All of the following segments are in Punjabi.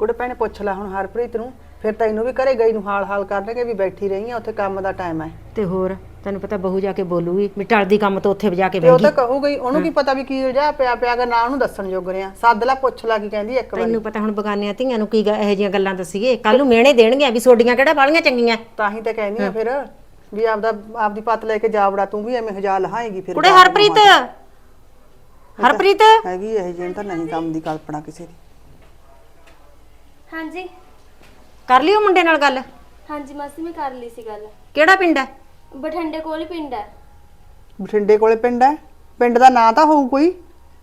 ਕੁੜੇ ਭੈਣੇ ਪੁੱਛ ਲੈ ਹੁਣ ਹਰਪ੍ਰੀਤ ਨੂੰ ਫਿਰ ਤੈਨੂੰ ਵੀ ਘਰੇ ਗਈ ਨੂੰ ਹਾਲ ਹਾਲ ਕਰਨਗੇ ਵੀ ਬੈਠੀ ਰਹੀ ਆ ਉੱਥੇ ਕੰਮ ਦਾ ਟਾਈਮ ਹੈ ਤੇ ਹੋਰ ਤੈਨੂੰ ਪਤਾ ਬਹੂ ਜਾ ਕੇ ਬੋਲੂਗੀ ਵੀ ਟਲਦੀ ਕੰਮ ਤੋਂ ਉੱਥੇ ਵਜਾ ਕੇ ਤੇ ਉਹ ਬੈਠੀ ਤਾਂ ਕਹੂਗੀ ਉਹਨੂੰ ਕੀ ਪਤਾ ਵੀ ਕੀ ਉਲਝਾ ਪਿਆ ਪਿਆਗਾ ਨਾ ਉਹਨੂੰ ਦੱਸਣ ਜੋਗ ਰਿਆ ਸੱਦ ਲੈ ਪੁੱਛ ਲੈ ਕੀ ਕਹਿੰਦੀ ਇੱਕ ਵਾਰੀ। ਤੈਨੂੰ ਪਤਾ ਹੁਣ ਬਗਾਨੀਆਂ ਧੀਆਂ ਨੂੰ ਕੀ ਗ- ਇਹੋ ਜਿਹੀਆਂ ਗੱਲਾਂ ਦੱਸੀਏ। ਕੱਲ ਨੂੰ ਮਿਹਣੇ ਦੇਣਗੀਆਂ ਵੀ ਸੋਡੀਆਂ ਕਿਹੜਾ ਬਾਲੀਆਂ ਚੰਗੀਆਂ। ਤਾਂ ਹੀ ਤਾਂ ਕਹਿੰਦੀ ਆ ਫਿਰ ਵੀ ਆਪਦਾ ਆਪਦੀ ਪੱਤ ਲੈ ਕੇ ਜਾਵੜਾ ਤੂੰ ਵੀ ਐਵੇਂ ਹਜਾ ਲਹਾਏਗੀ ਫਿਰ ਕੁੜੇ ਹਰਪ੍ਰੀਤ! ਹਰਪ੍ਰੀਤ! ਹੈਗੀ ਇਹ ਜਿਹੀ ਤਾਂ ਨਹੀਂ ਕੰਮ ਦੀ ਕਲਪਨਾ ਕਿਸੇ ਦੀ। ਹਾਂਜੀ। ਕਰ ਲਿਓ ਮੁੰਡੇ ਨਾਲ ਗੱਲ? ਹਾਂਜੀ ਮਾਸੀ ਮੈਂ ਕਰ ਲਈ ਸੀ ਗੱਲ। ਕਿਹੜਾ ਪਿੰਡ ਹੈ? ਬਠਿੰਡੇ ਕੋਲ ਹੀ ਪਿੰਡ ਹੈ। ਬਠਿੰਡੇ ਕੋਲੇ ਪਿੰਡ ਹੈ? ਪਿੰਡ ਦਾ ਨਾਂ ਤਾਂ ਹੋਊ ਕੋਈ?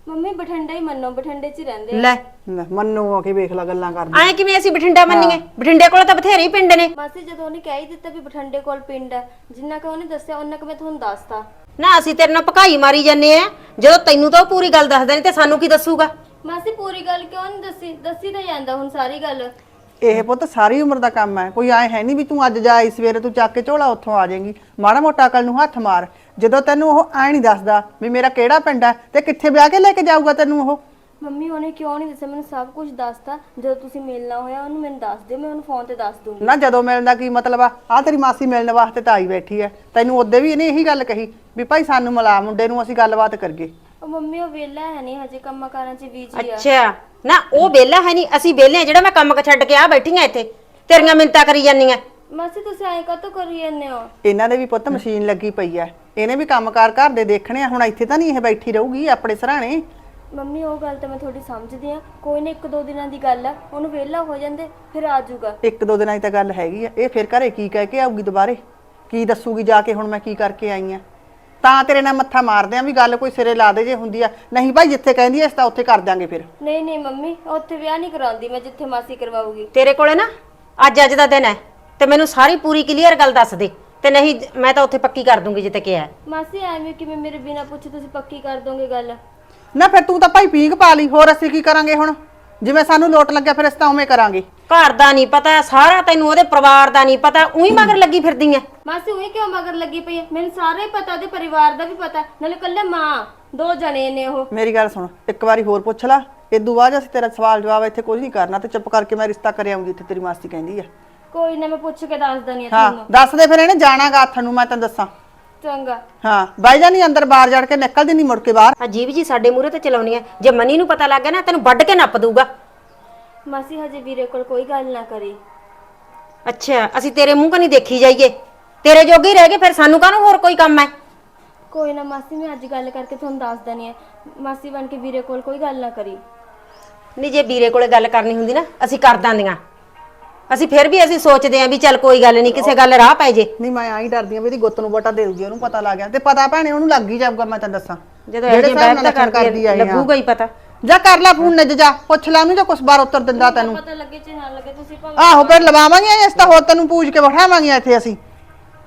ਮੰਮੀ ਬਠਿੰਡਾ ਹੀ ਮੰਨੋ ਬਠਿੰਡੇ 'ਚ ਹੀ ਰਹਿੰਦੇ ਆ। ਲੈ। ਲੈ, ਮੰਨੂ ਆ ਕੇ ਵੇਖ ਲੈ ਗੱਲਾਂ ਕਰਦੀ ਐਂ ਕਿਵੇਂ ਅਸੀਂ ਬਠਿੰਡਾ ਮੰਨੀਏ? ਬਠਿੰਡੇ ਕੋਲ ਤਾਂ ਬਥੇਰੇ ਹੀ ਪਿੰਡ ਨੇ। ਮਾਸੀ ਜਦੋਂ ਉਹਨੇ ਕਹਿ ਹੀ ਦਿੱਤਾ ਵੀ ਬਠਿੰਡੇ ਕੋਲ ਪਿੰਡ ਹੈ ਜਿੰਨਾ ਕਿ ਉਹਨੇ ਦੱਸਿਆ ਉਹਨਾਂ ਕਿ ਮੈਂ ਤੁਹਾਨੂੰ ਦੱਸਤਾ। ਨਾ ਅਸੀਂ ਤੇਰੇ ਨਾਲ ਭਕਾਈ ਮਾਰੀ ਜੰਨੇ ਆ। ਜਦੋਂ ਤੈਨੂੰ ਤਾਂ ਉਹ ਪੂਰੀ ਗੱਲ ਦੱਸਦਾ ਨਹੀਂ ਤੇ ਸਾਨੂੰ ਕੀ ਦੱਸੂਗਾ? ਮਾਸੀ ਪੂਰੀ ਗੱਲ ਕਿਉਂ ਨਹੀਂ ਦੱਸੀ? ਦੱਸੀ ਤਾਂ ਜਾਂਦਾ ਹੁਣ ਸਾਰੀ ਗੱਲ। ਇਹ ਪੁੱਤ ਸਾਰੀ ਉਮਰ ਦਾ ਕੰਮ ਹੈ। ਕੋਈ ਐ ਹੈ ਨਹੀਂ ਵੀ ਤੂੰ ਅੱਜ ਜਾਈ ਸਵੇਰੇ ਤੂੰ ਚੱਕ ਕੇ ਝੋਲਾ ਉੱਥੋਂ ਆ ਜਾਏਂਗੀ। ਮਾੜਾ ਮੋਟਾ ਅਕਲ ਨੂੰ ਹੱਥ ਮਾਰ। ਜਦੋਂ ਤੈਨੂੰ ਉਹ ਐ ਨਹੀਂ ਦੱਸਦਾ ਵੀ ਮੇਰਾ ਕਿਹੜਾ ਪਿੰਡ ਹੈ ਤੇ ਕਿੱਥੇ ਵਿਆਹ ਕੇ ਲੈ ਕੇ ਜਾਊਗਾ ਤੈਨੂੰ ਉਹ? ਮੰਮੀ ਉਹਨੇ ਕਿਉਂ ਨਹੀਂ ਦੱਸਿਆ? ਮੈਨੂੰ ਸਭ ਕੁਝ ਦੱਸਤਾ। ਜਦੋਂ ਤੁਸੀਂ ਮਿਲਣਾ ਹੋਇਆ ਉਹਨੂੰ ਮੈਨੂੰ ਦੱਸ ਦਿਓ ਮੈਂ ਉਹਨੂੰ ਫੋਨ ਤੇ ਦੱਸ ਦੂੰਗੀ। ਨਾ ਜਦੋਂ ਮਿਲਣ ਦਾ ਕੀ ਮਤਲਬ ਆ? ਆ ਤੇਰੀ ਮਾਸੀ ਮਿਲਣ ਵਾਸਤੇ ਤਾਂ ਆਈ ਬੈਠੀ ਹੈ। ਤੈਨੂੰ ਉਹਦੇ ਵੀ ਇਹਨੇ ਇਹੀ ਗੱਲ ਕਹੀ ਵੀ ਭਾਈ ਸਾਨੂੰ ਮਿਲਾ ਮੁੰਡੇ ਨੂੰ ਅਸੀਂ ਗੱਲਬਾਤ ਕਰੀਏ। ਉਹ ਮੰਮੀ ਉਹ ਵਿਹਲਾ ਹੈ ਨਹੀਂ ਹਜੇ ਕੰਮਾਂ ਕਾਰਾਂ 'ਚ ਬੀਜੀ ਆ। ਅੱਛਾ। ਨਾ ਉਹ ਵਿਹਲਾ ਹੈ ਨਹੀਂ ਅਸੀਂ ਵਿਹਲੇ ਆ ਜਿਹੜਾ ਮੈਂ ਕੰਮ ਛੱਡ ਕੇ ਆ ਬੈਠੀ ਆ ਇੱਥੇ। ਤੇਰੀਆਂ ਮਿੰਤਾ ਕਰੀ ਜਾਂਦੀਆਂ। ਮਾਸੀ ਤੁਸੀਂ ਐਂ ਕਾਹਤੋਂ ਕਰੀ ਜਾਂਦੇ ਹੋ? ਇਹਨਾਂ ਦੇ ਵੀ ਪੁੱਤ ਮਸ਼ੀਨ ਲੱਗੀ ਪਈ ਹੈ ਇਹਨੇ ਵੀ ਕੰਮਕਾਰ ਘਰ ਦੇ ਦੇਖਣੇ ਆ ਹੁਣ ਇੱਥੇ ਤਾਂ ਨਹੀਂ ਇਹ ਬੈਠੀ ਰਹੂਗੀ ਆਪਣੇ ਸਰਾਣੇ। ਮੰਮੀ ਉਹ ਗੱਲ ਤਾਂ ਮੈਂ ਥੋੜੀ ਸਮਝਦੀ ਆ ਕੋਈ ਨਾ ਇੱਕ ਦੋ ਦਿਨਾਂ ਦੀ ਗੱਲ ਆ ਉਹਨੂੰ ਵਿਹਲਾ ਹੋ ਜਾਂਦੇ ਫਿਰ ਆ ਜਾਊਗਾ। ਇੱਕ ਦੋ ਦਿਨਾਂ ਦੀ ਤਾਂ ਗੱਲ ਹੈਗੀ ਆ। ਇਹ ਫਿਰ ਘਰੇ ਕੀ ਕਹਿ ਕੇ ਆਊਗੀ ਦੁਬਾਰੇ? ਕੀ ਦੱਸੂਗੀ ਜਾ ਕੇ ਹੁਣ ਮੈਂ ਕੀ ਕਰਕੇ ਆਈ ਆ? ਤਾਂ ਤੇਰੇ ਨਾਲ ਮੱਥਾ ਮਾਰਦੇ ਆ ਵੀ ਗੱਲ ਕੋਈ ਸਿਰੇ ਲਾ ਦੇ ਜੇ ਹੁੰਦੀ ਆ। ਨਹੀਂ ਭਾਈ ਜਿੱਥੇ ਕਹਿੰਦੀ ਐ ਇਸ ਤਾਂ ਉੱਥੇ ਕਰ ਦਿਆਂਗੇ ਫਿਰ। ਨਹੀਂ ਨਹੀਂ ਮੰਮੀ ਉੱਥੇ ਵਿਆਹ ਨਹੀਂ ਕਰਾਉਂਦੀ ਮੈਂ ਜਿੱਥੇ ਮਾਸੀ ਕਰਵਾਉਗੀ ਤੇਰੇ ਕੋਲੇ ਨਾ ਅੱਜ ਅੱਜ ਦਾ ਦਿਨ ਹੈ ਤੇ ਮੈਨੂੰ ਸਾਰੀ ਪੂਰੀ ਕਲੀਅਰ ਗੱਲ ਦੱਸ ਦੇ। ਤੇ ਨਹੀਂ ਮੈਂ ਤਾਂ ਉੱਥੇ ਪੱਕੀ ਕਰ ਦੂੰਗੀ ਜਿੱਤੇ ਕਿਹਾ ਹੈ। ਮਾਸੀ ਐਵੇਂ ਕਿਵੇਂ ਮੇਰੇ ਬਿਨਾ ਪੁੱਛੇ ਤੁਸੀਂ ਪੱਕੀ ਕਰ ਦੋਗੇ ਗੱਲ? ਨਾ ਫਿਰ ਤੂੰ ਤਾਂ ਭਾਈ ਪੀਂਘ ਪਾ ਲਈ ਹੋਰ ਅਸੀਂ ਕੀ ਕਰਾਂਗੇ ਹੁਣ? ਜਿਵੇਂ ਸਾਨੂੰ ਲੋਟ ਲੱਗਿਆ ਫਿਰ ਅਸੀਂ ਤਾਂ ਉਵੇਂ ਕਰਾਂਗੇ। ਘਰ ਦਾ ਨਹੀਂ ਪਤਾ ਸਾਰਾ ਤੈਨੂੰ ਉਹਦੇ ਪਰਿਵਾਰ ਦਾ ਨਹੀਂ ਪਤਾ ਉਹੀ ਮਗਰ ਲੱਗੀ ਫਿਰਦੀ ਐ। ਮਾਸੀ ਉਹੀ ਕਿਉਂ ਮਗਰ ਲੱਗੀ ਪਈ ਹੈ ਮੈਨੂੰ ਸਾਰਾ ਹੀ ਪਤਾ ਉਹਦੇ ਪਰਿਵਾਰ ਦਾ ਵੀ ਪਤਾ ਨਾਲੇ ਕੱਲੇ ਮਾਂ ਦੋ ਜਣੇ ਨੇ ਉਹ। ਮੇਰੀ ਗੱਲ ਸੁਣ ਇੱਕ ਵਾਰੀ ਹੋਰ ਪੁੱਛ ਲੈ ਇਦੋਂ ਬਾਅਦ ਅਸੀਂ ਤੇਰਾ ਸਵਾਲ ਜਵਾਬ ਇੱਥੇ ਕੁਝ ਨਹੀਂ ਕਰਨਾ ਤੇ ਚੁੱਪ ਕਰਕੇ ਮੈਂ ਰਿਸ਼ਤਾ ਕਰ ਆਉਂਗੀ ਇੱਥੇ ਤੇਰੀ ਮਾਸੀ ਕਹਿੰਦੀ ਆ ਕੋਈ ਨਾ ਮੈਂ ਪੁੱਛ ਕੇ ਦੱਸ ਦਣੀ ਹਾਂ ਤੁਹਾਨੂੰ ਦੱਸ ਦੇ ਫਿਰ ਇਹਨੇ ਜਾਣਾਗਾ ਹੱਥ ਨੂੰ ਮੈਂ ਤੈਨੂੰ ਦੱਸਾਂ। ਚੰਗਾ। ਹਾਂ ਬਾਈ ਜਾਨੀ ਅੰਦਰ ਬਾਹਰ ਜੜ ਕੇ ਨਿਕਲਦੀ ਨਹੀਂ ਮੁੜ ਕੇ ਬਾਹਰ। ਅਜੀਬ ਜੀ ਸਾਡੇ ਮੂਹਰੇ ਤੇ ਚਲਾਉਣੀ ਐ। ਜੇ ਮਨੀ ਨੂੰ ਪਤਾ ਲੱਗ ਗਿਆ ਨਾ ਤੈਨੂੰ ਵੱਢ ਕੇ ਨੱਪ ਦੂਗਾ ਮਾਸੀ ਹਜੇ ਵੀਰੇ ਕੋਲ ਕੋਈ ਗੱਲ ਨਾ ਕਰੀ। ਅੱਛਾ ਅਸੀਂ ਤੇਰੇ ਮੂੰਹ ਕਨੀ ਦੇਖੀ ਜਾਈਏ। ਤੇਰੇ ਜੋਗੇ ਹੀ ਰਹਿ ਗਏ ਫਿਰ ਸਾਨੂੰ ਕਾਹਨੂੰ ਹੋਰ ਕੋਈ ਕੰਮ ਐ ਕੋਈ ਨਾ ਮਾਸੀ ਮੈਂ ਅੱਜ ਗੱਲ ਕਰਕੇ ਤੁਹਾਨੂੰ ਦੱਸ ਦਣੀ ਹੈ। ਮਾਸੀ ਬਣ ਕੇ ਵੀਰੇ ਕੋਲ ਕੋਈ ਗੱਲ ਨਾ ਕਰੀ। ਨਹੀਂ ਜੇ ਵੀਰੇ ਕੋਲੇ ਗੱਲ ਕਰਨੀ ਹੁੰਦੀ ਨਾ ਅਸੀਂ ਕਰ ਦਾਂਦੀਆਂ। ਅਸੀਂ ਫਿਰ ਵੀ ਅਸੀਂ ਸੋਚਦੇ ਆਂ ਵੀ ਚੱਲ ਕੋਈ ਗੱਲ ਨਹੀਂ ਕਿਸੇ ਗੱਲ ਰਾਹ ਪੈ ਜੇ। ਨਹੀਂ ਮੈਂ ਆਈ ਡਰਦੀ ਆ ਵੀ ਇਹਦੀ ਗੁੱਤ ਨੂੰ ਬਟਾ ਦੇ ਦੂਗੀ ਉਹਨੂੰ ਪਤਾ ਲੱਗ ਗਿਆ। ਤੇ ਪਤਾ ਭੈਣੇ ਉਹਨੂੰ ਲੱਗ ਹੀ ਜਾਊਗਾ ਮੈਂ ਤੈਨੂੰ ਦੱਸਾਂ। ਜਦੋਂ ਇਹ ਜਿਹੜੇ ਹਿਸਾਬ ਨਾਲ ਬੈਠ ਲੱਛਣ ਕਰਦੀ ਆਈ ਆ। ਲੱਗੂਗਾ ਹੀ ਪਤਾ। ਜਾ ਕਰ ਲੈ ਫੋਨ ਨੱਜ ਜਾ ਪੁੱਛ ਲੈ ਉਹਨੂੰ ਜੇ ਕੁਛ ਬਾਰ ਉੱਤਰ ਦਿੰਦਾ ਤੈਨੂੰ। ਪਤਾ ਲੱਗੇ ਚ ਨਾ ਲੱਗੇ ਤੁਸੀਂ ਭਾਵੇਂ ਆਹੋ ਫਿਰ ਲਵਾਵਾਂਗੇ ਇਸ ਤਾਂ ਹੋਰ ਤੈਨੂੰ ਪੂਜ ਕੇ ਬਿਠਾਵਾਂਗੇ ਇੱਥੇ ਅਸੀਂ।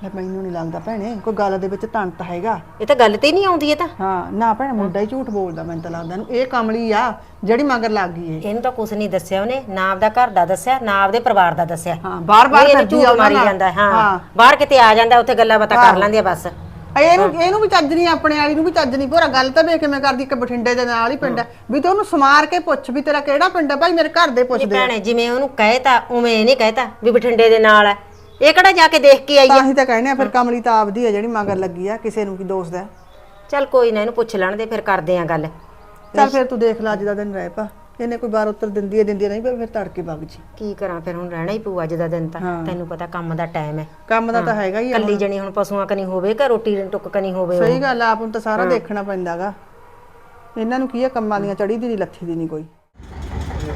ਲੈ ਮੈਨੂੰ ਨਹੀਂ ਲੱਗਦਾ ਭੈਣੇ ਕੋਈ ਗੱਲ ਦੇ ਵਿੱਚ ਤੰਤ ਹੈਗਾ। ਇਹ ਤਾਂ ਗੱਲ ਤੇ ਹੀ ਨਹੀਂ ਆਉਂਦੀ ਇਹ ਤਾਂ। ਹਾਂ ਨਾ ਭੈਣੇ ਮੁੰਡਾ ਹੀ ਝੂਠ ਬੋਲਦਾ ਮੈਨੂੰ ਤਾਂ ਲੱਗਦਾ ਇਹਨੂੰ। ਇਹ ਕਮਲੀ ਆ ਜਿਹੜੀ ਮਗਰ ਲੱਗ ਗਈ ਏ ਇਹਨੂੰ ਤਾਂ ਕੁਝ ਨਹੀਂ ਦੱਸਿਆ ਉਹਨੇ ਨਾ ਆਪਦਾ ਘਰ ਦਾ ਦੱਸਿਆ ਨਾ ਆਪਦੇ ਪਰਿਵਾਰ ਦਾ ਦੱਸਿਆ। ਹਾਂ ਬਾਰ-ਬਾਰ ਇਹ ਕਰਦੀ ਝੂਠ ਆ ਉਹਨਾਂ ਮਾਰੀ ਨਾਲ। ਜਾਂਦਾ ਹਾਂ। ਬਾਹਰ ਕਿਤੇ ਆ ਜਾਂਦਾ ਉੱਥੇ ਗੱਲਾਂ ਬਾਤਾਂ ਕਰ ਲੈਂਦੀ ਆ ਬਸ। ਇਹਨੂੰ ਇਹਨੂੰ ਵੀ ਚੱਜ ਨਹੀਂ ਆਪਣੇ ਵਾਲੀ ਨੂੰ ਵੀ ਚੱਜ ਨਹੀਂ। ਭੋਰਾ ਗੱਲ ਤਾਂ ਵੇਖ ਕਿਵੇਂ ਕਰਦੀ ਕਿ ਬਠਿੰਡੇ ਦੇ ਨਾਲ ਹੀ ਪਿੰਡ ਹੈ। ਵੀ ਤੂੰ ਉਹਨੂੰ ਸਮਾਰ ਕੇ ਪੁੱਛ ਵੀ ਤੇਰਾ ਕਿਹੜਾ ਪਿੰਡ ਹੈ? ਭਾਈ ਮੇਰੇ ਘਰ ਦੇ ਪੁੱਛਦੇ ਆ। ਭੈਣੇ ਜਿਵੇਂ ਉਹਨੂੰ ਕਹਿਤਾ ਉਵੇਂ ਇਹ ਨਹੀਂ ਕਹਿਤਾ ਵੀ ਬਠਿੰਡੇ ਦੇ ਨਾਲ ਹੈ। ਇਹ ਕਿਹੜਾ ਜਾ ਕੇ ਦੇਖ ਕੇ ਆਈ ਤਾਂ ਹੈ ਹੀ ਤਾਂ ਕਹਿੰਦੇ ਆ ਫਿਰ ਕਮਲੀ ਤਾਂ ਆਪਦੀ ਹੈ ਜਿਹੜੀ ਮਗਰ ਲੱਗੀ ਆ ਕਿਸੇ ਨੂੰ ਕੀ ਦੋਸਤ ਹੈ। ਚੱਲ ਕੋਈ ਨਾ ਇਹਨੂੰ ਪੁੱਛ ਲੈਣ ਦੇ ਫਿਰ ਕਰਦੇ ਆ ਗੱਲ। ਚੱਲ ਫਿਰ ਤੂੰ ਦੇਖ ਲੈ ਅੱਜ ਦਾ ਦਿਨ ਰਹਿ ਪਾ। ਇਹਨੇ ਕੋਈ ਬਾਰ ਉੱਤਰ ਦਿੰਦੀ ਹੈ ਦਿੰਦੀ ਹੈ ਨਹੀਂ ਪਰ ਫਿਰ ਤੜਕੇ ਵਗ ਜੀ। ਕੀ ਕਰਾਂ ਫਿਰ ਹੁਣ ਰਹਿਣਾ ਹੀ ਪਊ ਅੱਜ ਦਾ ਦਿਨ ਤਾਂ। ਤੈਨੂੰ ਪਤਾ ਕੰਮ ਦਾ ਟਾਈਮ ਹੈ। ਕੰਮ ਦਾ ਤਾਂ ਹੈਗਾ ਹੀ ਆ ਕੱਲੀ ਜਣੀ ਹੁਣ ਪਸ਼ੂਆਂ ਕਨੀ ਹੋਵੇ ਕਿ ਰੋਟੀ ਟੁੱਕ ਕਨੀ ਹੋਵੇ ਉਹ। ਸਹੀ ਗੱਲ ਆ ਆਪ ਨੂੰ ਤਾਂ ਸਾਰਾ ਦੇਖਣਾ ਪੈਂਦਾਗਾ। ਇਹਨਾਂ ਨੂੰ ਕੀ ਆ ਕੰਮਾਂ ਦੀਆਂ ਚੜੀ ਦੀ ਨਹੀਂ ਲੱਥੀ ਦੀ ਨਹੀਂ ਕੋਈ।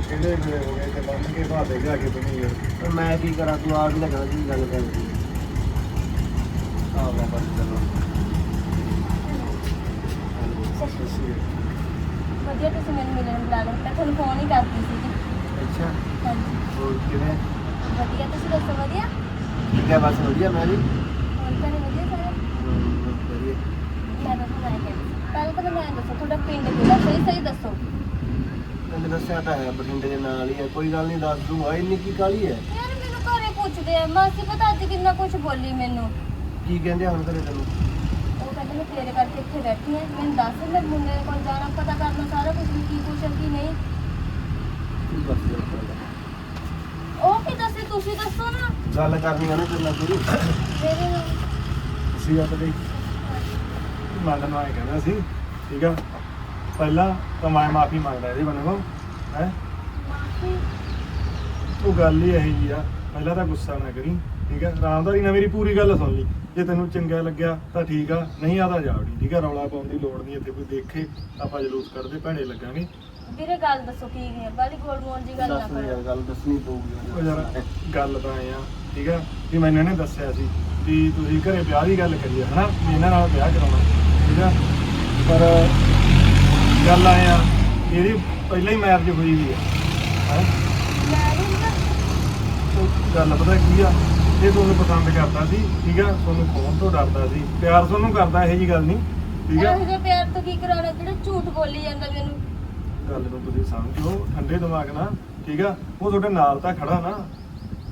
ਕਿਹੜੇ ਵੇਲੇ ਹੋ ਗਏ ਤੇ ਬੰਨ ਕੇ ਭਾਦੇ ਜਾ ਕੇ ਬਣੀ ਗਏ ਮੈਂ ਕੀ ਕਰਾਂ ਤੂੰ ਆਪ ਹੀ ਲੱਗਣਾ ਜੀ ਗੱਲ ਕਰਦੀ ਆਹ ਜੀ ਚਲੋ ਵਧੀਆ ਤੁਸੀਂ ਮੈਨੂੰ ਮਿਲਣ ਬੁਲਾ ਲਓ। ਮੈਂ ਤੁਹਾਨੂੰ ਫੋਨ ਹੀ ਕਰਦੀ ਸੀ ਅੱਛਾ। ਹਾਂਜੀ। ਹੋਰ ਕਿਵੇਂ? ਵਧੀਆ ਤੁਸੀਂ ਦੱਸੋ ਵਧੀਆ? ਠੀਕ ਹੈ ਬਸ ਵਧੀਆ ਮੈਂ ਵੀ। ਹੋਰ ਘਰੇ ਵਧੀਆ ਸਾਰੇ? ਹਮ, ਵਧੀਆ। ਮੈਂ ਤਾਂ ਤੁਹਾਨੂੰ ਆਇਆ ਪਹਿਲਾਂ ਤਾਂ ਮੈਨੂੰ ਐਂ ਦੱਸੋ ਤੁਹਾਡਾ ਪਿੰਡ ਕਿਹੜਾ? ਸਹੀ ਸਹੀ ਦੱਸੋ। ਤੈਨੂੰ ਦੱਸਿਆ ਤਾਂ ਹੈ ਬਠਿੰਡੇ ਦੇ ਨਾਲ ਹੀ ਹੈ। ਕੋਈ ਗੱਲ ਨਹੀਂ ਦੱਸ ਦੂੰਗਾ। ਇੰਨੀ ਕੀ ਕਾਲੀ ਹੈ? ਯਾਰ ਮੈਨੂੰ ਘਰੇ ਪੁੱਛਦੇ ਆ। ਮਾਸੀ ਪਤਾ ਅੱਜ ਕਿੰਨਾ ਕੁਝ ਬੋਲੀ ਮੈਨੂੰ। ਕੀ ਕਹਿੰਦੇ ਆ ਹੁਣ ਘਰੇ ਤੈਨੂੰ? ਉਹ ਮੈਂ ਤੇਰੇ ਕਰਕੇ ਇੱਥੇ ਬੈਠੀ ਹਾਂ ਮੈਨੂੰ ਦੱਸ ਮੈਂ ਮੁੰਡੇ ਕੋਲ ਜਾਣਾ ਪਤਾ ਕਰਨਾ ਸਾਰਾ ਕੁਝ ਵੀ ਕੀ ਕੁਛ ਹੈ ਕੀ ਨਹੀਂ। ਕੀ ਗੱਲ ਕਰ ਲੈ। ਤੁਸੀਂ ਦੱਸੋ ਨਾ। ਗੱਲ ਕਰਨੀ ਆ ਨਾ ਤੇਰੇ ਨਾਲ ਪੂਰੀ ਮੇਰੇ ਨਾਲ। ਸੀ ਆ ਤੇ ਮੈਂ ਤੈਨੂੰ ਆਏ ਕਹਿੰਦਾ ਸੀ ਠੀਕ ਆ? ਪਹਿਲਾਂ ਤਾਂ ਮੈਂ ਮਾਫੀ ਮੰਗਦਾ ਇਹਦੇ ਬੰਨੋਂ ਹੈ? ਉਹ ਗੱਲ ਹੀ ਇਹੀ ਆ। ਪਹਿਲਾਂ ਤਾਂ ਗੁੱਸਾ ਨਾ ਕਰੀ। ਠੀਕ ਆ ਰਾਮਦਾਰੀ ਨਾਲ ਮੇਰੀ ਪੂਰੀ ਗੱਲ ਸੁਣ ਲਈ। ਜੇ ਤੈਨੂੰ ਚੰਗਾ ਲੱਗਿਆ ਤਾਂ ਠੀਕ ਆ ਨਹੀਂ ਆਦਾ ਜਾਵੜੀ ਠੀਕ ਆ? ਰੌਲਾ ਪਾਉਣ ਦੀ ਲੋੜ ਨਹੀਂ ਇੱਥੇ ਕੋਈ ਦੇਖੇ ਆਪਾਂ ਜਲੂਸ ਕੱਢਦੇ ਭੈਣੇ ਲੱਗਾਂਗੇ। ਵੀਰੇ ਗੱਲ ਦੱਸੋ ਕੀ ਹੈ ਬਾਲੀ ਗੋਲ ਜੀ ਗੱਲ ਨਾ ਦੱਸ ਕਰੋ ਯਾਰ ਗੱਲ ਦੱਸਣੀ ਪਊਗੀ ਉਹ ਯਾਰ ਗੱਲ ਤਾਂ ਆ ਠੀਕ ਆ? ਵੀ ਮੈਨੂੰ ਇਹਨੇ ਦੱਸਿਆ ਸੀ ਵੀ ਤੁਸੀਂ ਘਰੇ ਵਿਆਹ ਦੀ ਗੱਲ ਕਰੀ ਆ ਹਨਾ? ਵੀ ਇਹਨਾਂ ਨਾਲ ਵਿਆਹ ਕਰਾਉਣਾ ਠੀਕ ਆ? ਪਰ ਗੱਲ ਆਏ ਆ ਇਹਦੀ ਪਹਿਲਾਂ ਹੀ ਮੈਰਿਜ ਹੋਈ ਵੀ ਆ ਹੈਂ? ਉਹ ਗੱਲ ਪਤਾ ਕੀ ਆ? ਇਹ ਤੁਹਾਨੂੰ ਪਸੰਦ ਕਰਦਾ ਸੀ ਠੀਕ ਆ ਤੁਹਾਨੂੰ ਫੋਨ ਤੋਂ ਡਰਦਾ ਸੀ। ਪਿਆਰ ਤੁਹਾਨੂੰ ਕਰਦਾ ਇਹੋ ਜੀ ਗੱਲ ਨਹੀਂ ਠੀਕ ਆ? ਇਹੋ ਜਿਹੇ ਪਿਆਰ ਤੋਂ ਕੀ ਕਰਾਉਣਾ ਜਿਹੜਾ ਝੂਠ ਬੋਲੀ ਜਾਂਦਾ ਮੈਨੂੰ? ਗੱਲ ਨੂੰ ਤੁਸੀਂ ਸਮਝੋ ਠੰਡੇ ਦਿਮਾਗ ਨਾਲ ਠੀਕ ਆ? ਉਹ ਤੁਹਾਡੇ ਨਾਲ ਤਾਂ ਖੜਾ ਨਾ।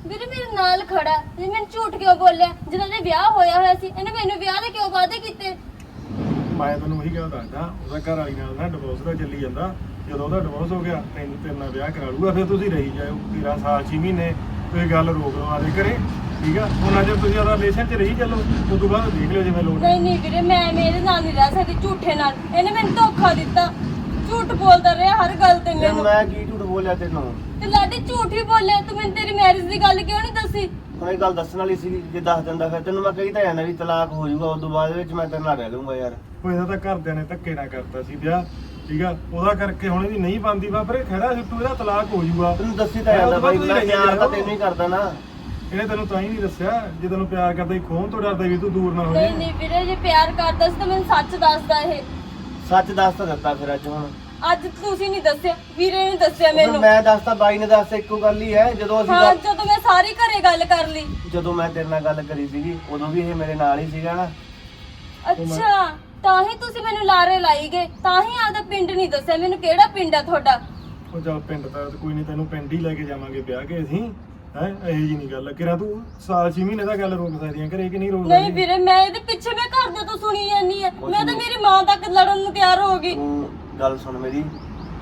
ਵੀਰੇ ਮੇਰੇ ਨਾਲ ਖੜਾ। ਜੇ ਮੈਨੂੰ ਝੂਠ ਕਿਉਂ ਬੋਲਿਆ? ਜਦੋਂ ਦੇ ਵਿਆਹ ਹੋਇਆ ਹੋਇਆ ਸੀ ਇਹਨੇ ਮੈਨੂੰ ਵਿਆਹ ਦੇ ਕਿਉਂ ਵਾਅਦੇ ਕੀਤੇ? ਮੈਂ ਤੁਹਾਨੂੰ ਉਹੀ ਗੱਲ ਦੱਸਦਾ ਉਹਦਾ ਘਰ ਵਾਲੀ ਨਾਲ ਨਾ ਡਿਵੋਰਸ ਦਾ ਚੱਲੀ ਜਾਂਦਾ। ਜਦੋਂ ਉਹਦਾ ਡਿਵੋਰਸ ਹੋ ਗਿਆ ਤੈਨੂੰ ਤੇਰੇ ਨਾਲ ਵਿਆਹ ਕਰਾ ਲੂਗਾ ਫਿਰ ਤੁਸੀਂ ਰਹੀ ਜਾਓ ਤੇਰਾ ਸਾਲ 6 ਮਹੀਨੇ ਕੋਈ ਗੱਲ ਰੋਕ ਲਵਾ ਦੇ ਘਰੇ। ਠੀਕ ਆ? ਉਹਨਾਂ ਚਿਰ ਤੁਸੀਂ ਉਹਦਾ ਰਿਲੇਸ਼ਨ 'ਚ ਰਹੀ ਚੱਲੋ ਉਸ ਤੋਂ ਬਾਅਦ ਦੇਖ ਲਿਓ ਜਿਵੇਂ ਲੋੜ ਨਹੀਂ ਨਹੀਂ ਵੀਰੇ ਮੈਂ ਮੇਰੇ ਨਾਲ ਨਹੀਂ ਰਹਿ ਸਕਦੀ ਝੂਠੇ ਨਾਲ। ਇਹਨੇ ਮੈਨੂੰ ਧੋਖਾ ਦਿੱਤਾ। ਝੂਠ ਬੋਲਦਾ ਰਿਹਾ ਹਰ ਗੱਲ ਤੇ ਮੈਨੂੰ। ਮੈਂ ਕੀ ਝੂਠ ਬੋਲਿਆ ਤੈਨੂੰ ਤੇ ਲਾਡੀ ਝੂਠ ਹੀ ਬੋਲਿਆ ਤੂੰ ਮੈਨੂੰ ਤੇਰੀ ਮੈਰਿਜ ਦੀ ਗੱਲ ਕਿਉਂ ਨਹੀਂ ਦੱਸੀ? ਹੁਣ ਇਹ ਗੱਲ ਦੱਸਣ ਵਾਲੀ ਸੀ ਜੇ ਦੱਸ ਦਿੰਦਾ ਫਿਰ ਤੈਨੂੰ ਮੈਂ ਕਹੀ ਤਾਂ ਜਾਂਦਾ ਵੀ ਤਲਾਕ ਹੋ ਜਾਊਗਾ ਉਸ ਤੋਂ ਬਾਅਦ ਵਿੱਚ ਮੈਂ ਤੇਰੇ ਨਾਲ ਰਹਿ ਲੂੰਗਾ ਯਾਰ। ਇਹਦਾ ਤਾਂ ਘਰਦਿਆਂ ਨੇ ਧੱਕੇ ਨਾ ਕਰਤਾ ਸੀ ਵਿਆਹ ਠੀਕ ਆ? ਉਹਦਾ ਕਰਕੇ ਹੁਣ ਇਹਦੀ ਨਹੀਂ ਬੰਦੀ ਬਾਪਰੇ ਖੜਾ ਸਿੱਟੂ ਇਹਦਾ ਤਲਾਕ ਹੋ ਜਾਊਗਾ। ਤੈਨੂੰ ਦੱਸੀ ਤਾਂ ਜਾਂਦਾ ਬਾਈ ਮੈਂ ਪਿਆਰ ਤਾਂ ਤੈਨੂੰ ਹੀ ਕਰਦਾ ਨਾ। ਇਹਨੇ ਤੈਨੂੰ ਤਾਂ ਹੀ ਨਹੀਂ ਦੱਸਿਆ ਜੇ ਤੈਨੂੰ ਪਿਆਰ ਕਰਦਾ ਸੀ ਖੋਹਣ ਤੋਂ ਡਰਦਾ ਵੀ ਤੂੰ ਦੂਰ ਨਾ ਹੋ ਨਹੀਂ ਜਾਏ ਨਹੀਂ ਵੀਰੇ ਜੇ ਪਿਆਰ ਕਰਦਾ ਸੀ ਤਾਂ ਮੈਨੂੰ ਸੱਚ ਦੱਸਦਾ ਇਹ। ਸੱਚ ਦੱਸ ਤਾਂ ਦਿੱਤਾ ਫਿਰ ਅੱਜ ਹੁਣ। ਅੱਜ ਤੁਸੀਂ ਨਹੀਂ ਦੱਸਿਆ ਵੀਰੇ ਨੇ ਦੱਸਿਆ ਮੈਨੂੰ। ਮੈਂ ਦੱਸਤਾ ਬਾਈ ਨੇ ਦੱਸਤਾ ਇੱਕੋ ਗੱਲ ਹੀ ਹੈ ਜਦੋਂ ਅਸੀਂ ਹਾਂ ਗੱਲ- ਜਦੋਂ ਮੈਂ ਸਾਰੀ ਘਰੇ ਗੱਲ ਕਰ ਲਈ। ਜਦੋਂ ਮੈਂ ਤੇਰੇ ਨਾਲ ਗੱਲ ਕਰੀ ਸੀਗੀ ਉਦੋਂ ਵੀ ਇਹ ਮੇਰੇ ਨਾਲ ਹੀ ਸੀਗਾ ਨਾ। ਅੱਛਾ ਤਾਂ ਹੀ ਤੁਸੀਂ ਮੈਨੂੰ ਲਾਰੇ ਲਾਈ ਗਏ ਤਾਂ ਹੀ ਆਪਦਾ ਪਿੰਡ ਨਹੀਂ ਦੱਸਿਆ। ਮੈਨੂੰ ਕਿਹੜਾ ਪਿੰਡ ਆ ਤੁਹਾਡਾ? ਉਹ ਚੱਲ ਪਿੰਡ ਤਾਂ ਕੋਈ ਨਹੀਂ ਤੈਨੂੰ ਪਿੰਡ ਹੀ ਲੈ ਕੇ ਜਾਵਾਂਗੇ ਵਿਆਹ ਕੇ ਅਸੀਂ। ਹੈ? ਇਹੀ ਜੀ ਨਹੀਂ ਗੱਲ। ਕਿਰਾ ਤੂੰ ਸਾਲ 6 ਮਹੀਨੇ ਦਾ ਗੱਲ ਰੋਕ ਸਕਦੀਆਂ ਘਰੇ ਕਿ ਨਹੀਂ ਰੋਕ ਨਹੀਂ ਸਕਦੀ? ਵੀਰੇ ਮੈਂ ਇਹਦੇ ਪਿੱਛੇ ਮੈਂ ਘਰ ਦੇ ਤੋਂ ਸੁਣੀ ਜਾਂਦੀ ਆ। ਮੈਂ ਤਾਂ ਮੇਰੀ ਮਾਂ ਤੱਕ ਲੜਨ ਨੂੰ ਤਿਆਰ ਹੋ ਗਈ। ਤੂੰ ਗੱਲ ਸੁਣ ਮੇਰੀ।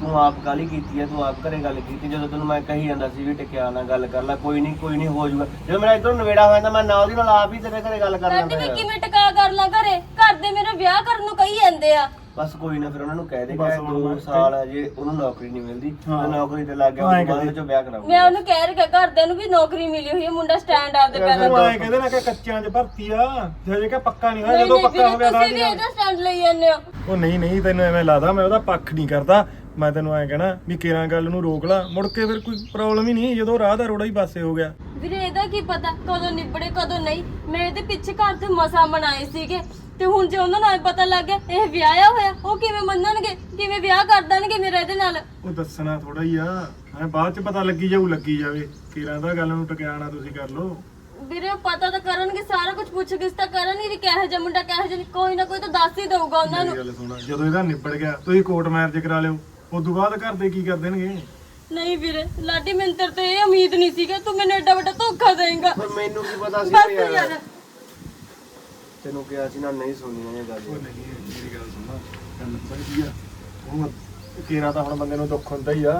ਤੂੰ ਆਪ ਕਾਲੀ ਕੀਤੀ ਹੈ ਤੂੰ ਆਪ ਘਰੇ ਗੱਲ ਕੀਤੀ। ਜਦੋਂ ਤੈਨੂੰ ਮੈਂ ਕਹੀ ਜਾਂਦਾ ਸੀ ਵੀ ਟਿਕਿਆ ਨਾ ਗੱਲ ਕਰ ਲੈ ਕੋਈ ਨਹੀਂ ਕੋਈ ਨਹੀਂ ਹੋ ਜਾਊਗਾ ਜਦੋਂ ਮੇਰਾ ਇਧਰੋਂ ਨਵੇੜਾ ਹੋਇਆ ਤਾਂ ਮੈਂ ਨਾਲ ਦੀ ਨਾਲ ਆਪ ਹੀ ਤੇਰੇ ਘਰੇ ਗੱਲ ਕਰ ਲੈਂਦਾ। ਮੈਂ ਕਿਵੇਂ ਟਕਾ ਕਰ ਲਾਂ ਘਰੇ? ਘਰ ਦੇ ਮੇਰਾ ਵਿਆਹ ਕਰਨ ਨੂੰ ਕਹੀ ਜਾਂਦੇ ਆ। ਬਸ ਕੋਈ ਨਾ ਫਿਰ ਉਹਨਾਂ ਨੂੰ ਕਹਿ ਦੇ ਬਸ ਕਿ ਹੁਣ ਦੋ ਮੈਂ- ਸਾਲ ਅਜੇ ਉਹਨੂੰ ਨੌਕਰੀ ਨਹੀਂ ਮਿਲਦੀ ਹਾਂ। ਉਹ ਨੌਕਰੀ ਤੇ ਲੱਗ ਗਿਆ ਹਾਂ, ਉਹ ਬਾਅਦ ਵਿਆਹ ਕਰਾਉਂਗਾ ਮੈਂ ਉਹਨੂੰ ਕਹਿ ਰਿਹਾ ਘਰਦਿਆਂ ਨੂੰ ਵੀ ਨੌਕਰੀ ਮਿਲੀ ਹੋਈ ਹੈ ਮੁੰਡਾ ਸਟੈਂਡ ਆਪਦੇ ਪੈਰਾਂ ਤੂੰ ਤੇ ਐ ਕਹਿੰਦੇ ਨਾ ਕਿ ਕੱਚਿਆਂ 'ਚ ਭਰਤੀ ਆ ਜੇ ਕਿ ਪੱਕਾ ਨਹੀਂ ਹੋਇਆ ਨਹੀਂ ਜਦੋਂ ਨਹੀਂ ਪੱਕਾ ਹੋ ਗਿਆ ਤਾਂ ਤੁਸੀਂ ਵੀ ਇਹਦਾ ਸਟੈਂਡ ਲਈ ਜਾਂਦੇ ਹੋ। ਉਹ ਨਹੀਂ ਨਹੀਂ ਤੈਨੂੰ ਐਵੇਂ ਲੱਗਦਾ ਮੈਂ ਉਹਦਾ ਪੱਖ ਨਹੀਂ ਕਰਦਾ। ਮੈਂ ਤੈਨੂੰ ਐ ਕਹਿਣਾ ਵੀ ਕੇਰਾਂ ਗੱਲ ਨੂੰ ਰੋਕ ਲਾ ਮੁੜ ਕੇ ਫਿਰ ਕੋਈ ਪ੍ਰੋਬਲਮ ਹੀ ਨਹੀਂ ਜਦੋਂ ਰਾਹ ਦਾ ਰੋੜਾ ਹੀ ਪਾਸੇ ਹੋ ਗਿਆ। ਵੀਰੇ ਇਹਦਾ ਕੀ ਪਤਾ ਕਦੋਂ ਨਿਬੜੇ ਕਦੋਂ ਨਹੀਂ। ਮੈਂ ਇਹਦੇ ਪਿੱਛੇ ਘਰ ਤੇ ਮਸਾ ਮਨਾਏ ਸੀਗੇ। ਤੇ ਹੁਣ ਜੇ ਉਹਨਾਂ ਨੂੰ ਪਤਾ ਲੱਗ ਗਿਆ ਇਹ ਵਿਆਹਿਆ ਹੋਇਆ ਉਹ ਕਿਵੇਂ ਮੰਨਣਗੇ ਕਿਵੇਂ ਵਿਆਹ ਕਰ ਦੇਣਗੇ ਮੇਰੇ ਇਹਦੇ ਨਾਲ? ਉਹ ਦੱਸਣਾ ਥੋੜਾ ਹੀ ਆ ਐ ਬਾਅਦ 'ਚ ਪਤਾ ਲੱਗੀ ਜਾਊ ਲੱਗੀ ਜਾਵੇ। ਕੇਰਾਂ ਦਾ ਗੱਲ ਨੂੰ ਟਕਿਆਣਾ ਤੁਸੀਂ ਕਰ ਲਓ। ਵੀਰੇ ਉਹ ਪਤਾ ਤਾਂ ਕਰਨਗੇ ਸਾਰਾ ਕੁਝ ਪੁੱਛ ਗਿੱਛ ਤਾਂ ਕਰਨਗੇ ਵੀ ਕਿਹੋ ਜਿਹਾ ਮੁੰਡਾ ਕਿਹੋ ਜਿਹਾ ਨਹੀਂ, ਕੋਈ ਨਾ ਕੋਈ ਤਾਂ ਦੱਸ ਹੀ ਦਊਗਾ ਉਹਨਾਂ ਨੂੰ। ਮੇਰੀ ਗੱਲ ਸੁਣਾ ਜਦੋਂ ਇਹਦਾ ਨਿਬੜ ਗਿਆ ਤੁਸੀਂ ਕੋਰਟ ਮੈਰਿਜ ਕਰਾ ਲਿਓ। ਉਸ ਤੋਂ ਬਾਅਦ ਘਰ ਦੇ ਕੀ ਕਰ ਦੇਣਗੇ? ਨਹੀਂ ਵੀਰੇ ਲਾਡੀ ਮੈਨੂੰ ਤੇਰੇ ਤੋਂ ਇਹ ਉਮੀਦ ਨਹੀਂ ਸੀ ਕਿ ਤੂੰ ਮੈਨੂੰ ਐਡਾ ਵੱਡਾ ਧੋਖਾ ਦੇਂਗਾ ਪਰ ਮੈਨੂੰ ਕੀ ਪਤਾ ਸੀ ਬਸ ਯਾਰ। ਤੈਨੂੰ ਕਿਹਾ ਸੀ ਨਾ ਨਹੀਂ ਸੁਣਨੀ ਇਹ ਉਹ ਗੱਲ ਨਹੀਂ ਮੇਰੀ ਗੱਲ ਸੁਣਾ ਗੱਲ ਕੀ ਆ? ਉਹ ਕੇਰਾਂ ਤਾਂ ਹੁਣ ਬੰਦੇ ਨੂੰ ਦੁੱਖ ਹੁੰਦਾ ਹੀ ਆ।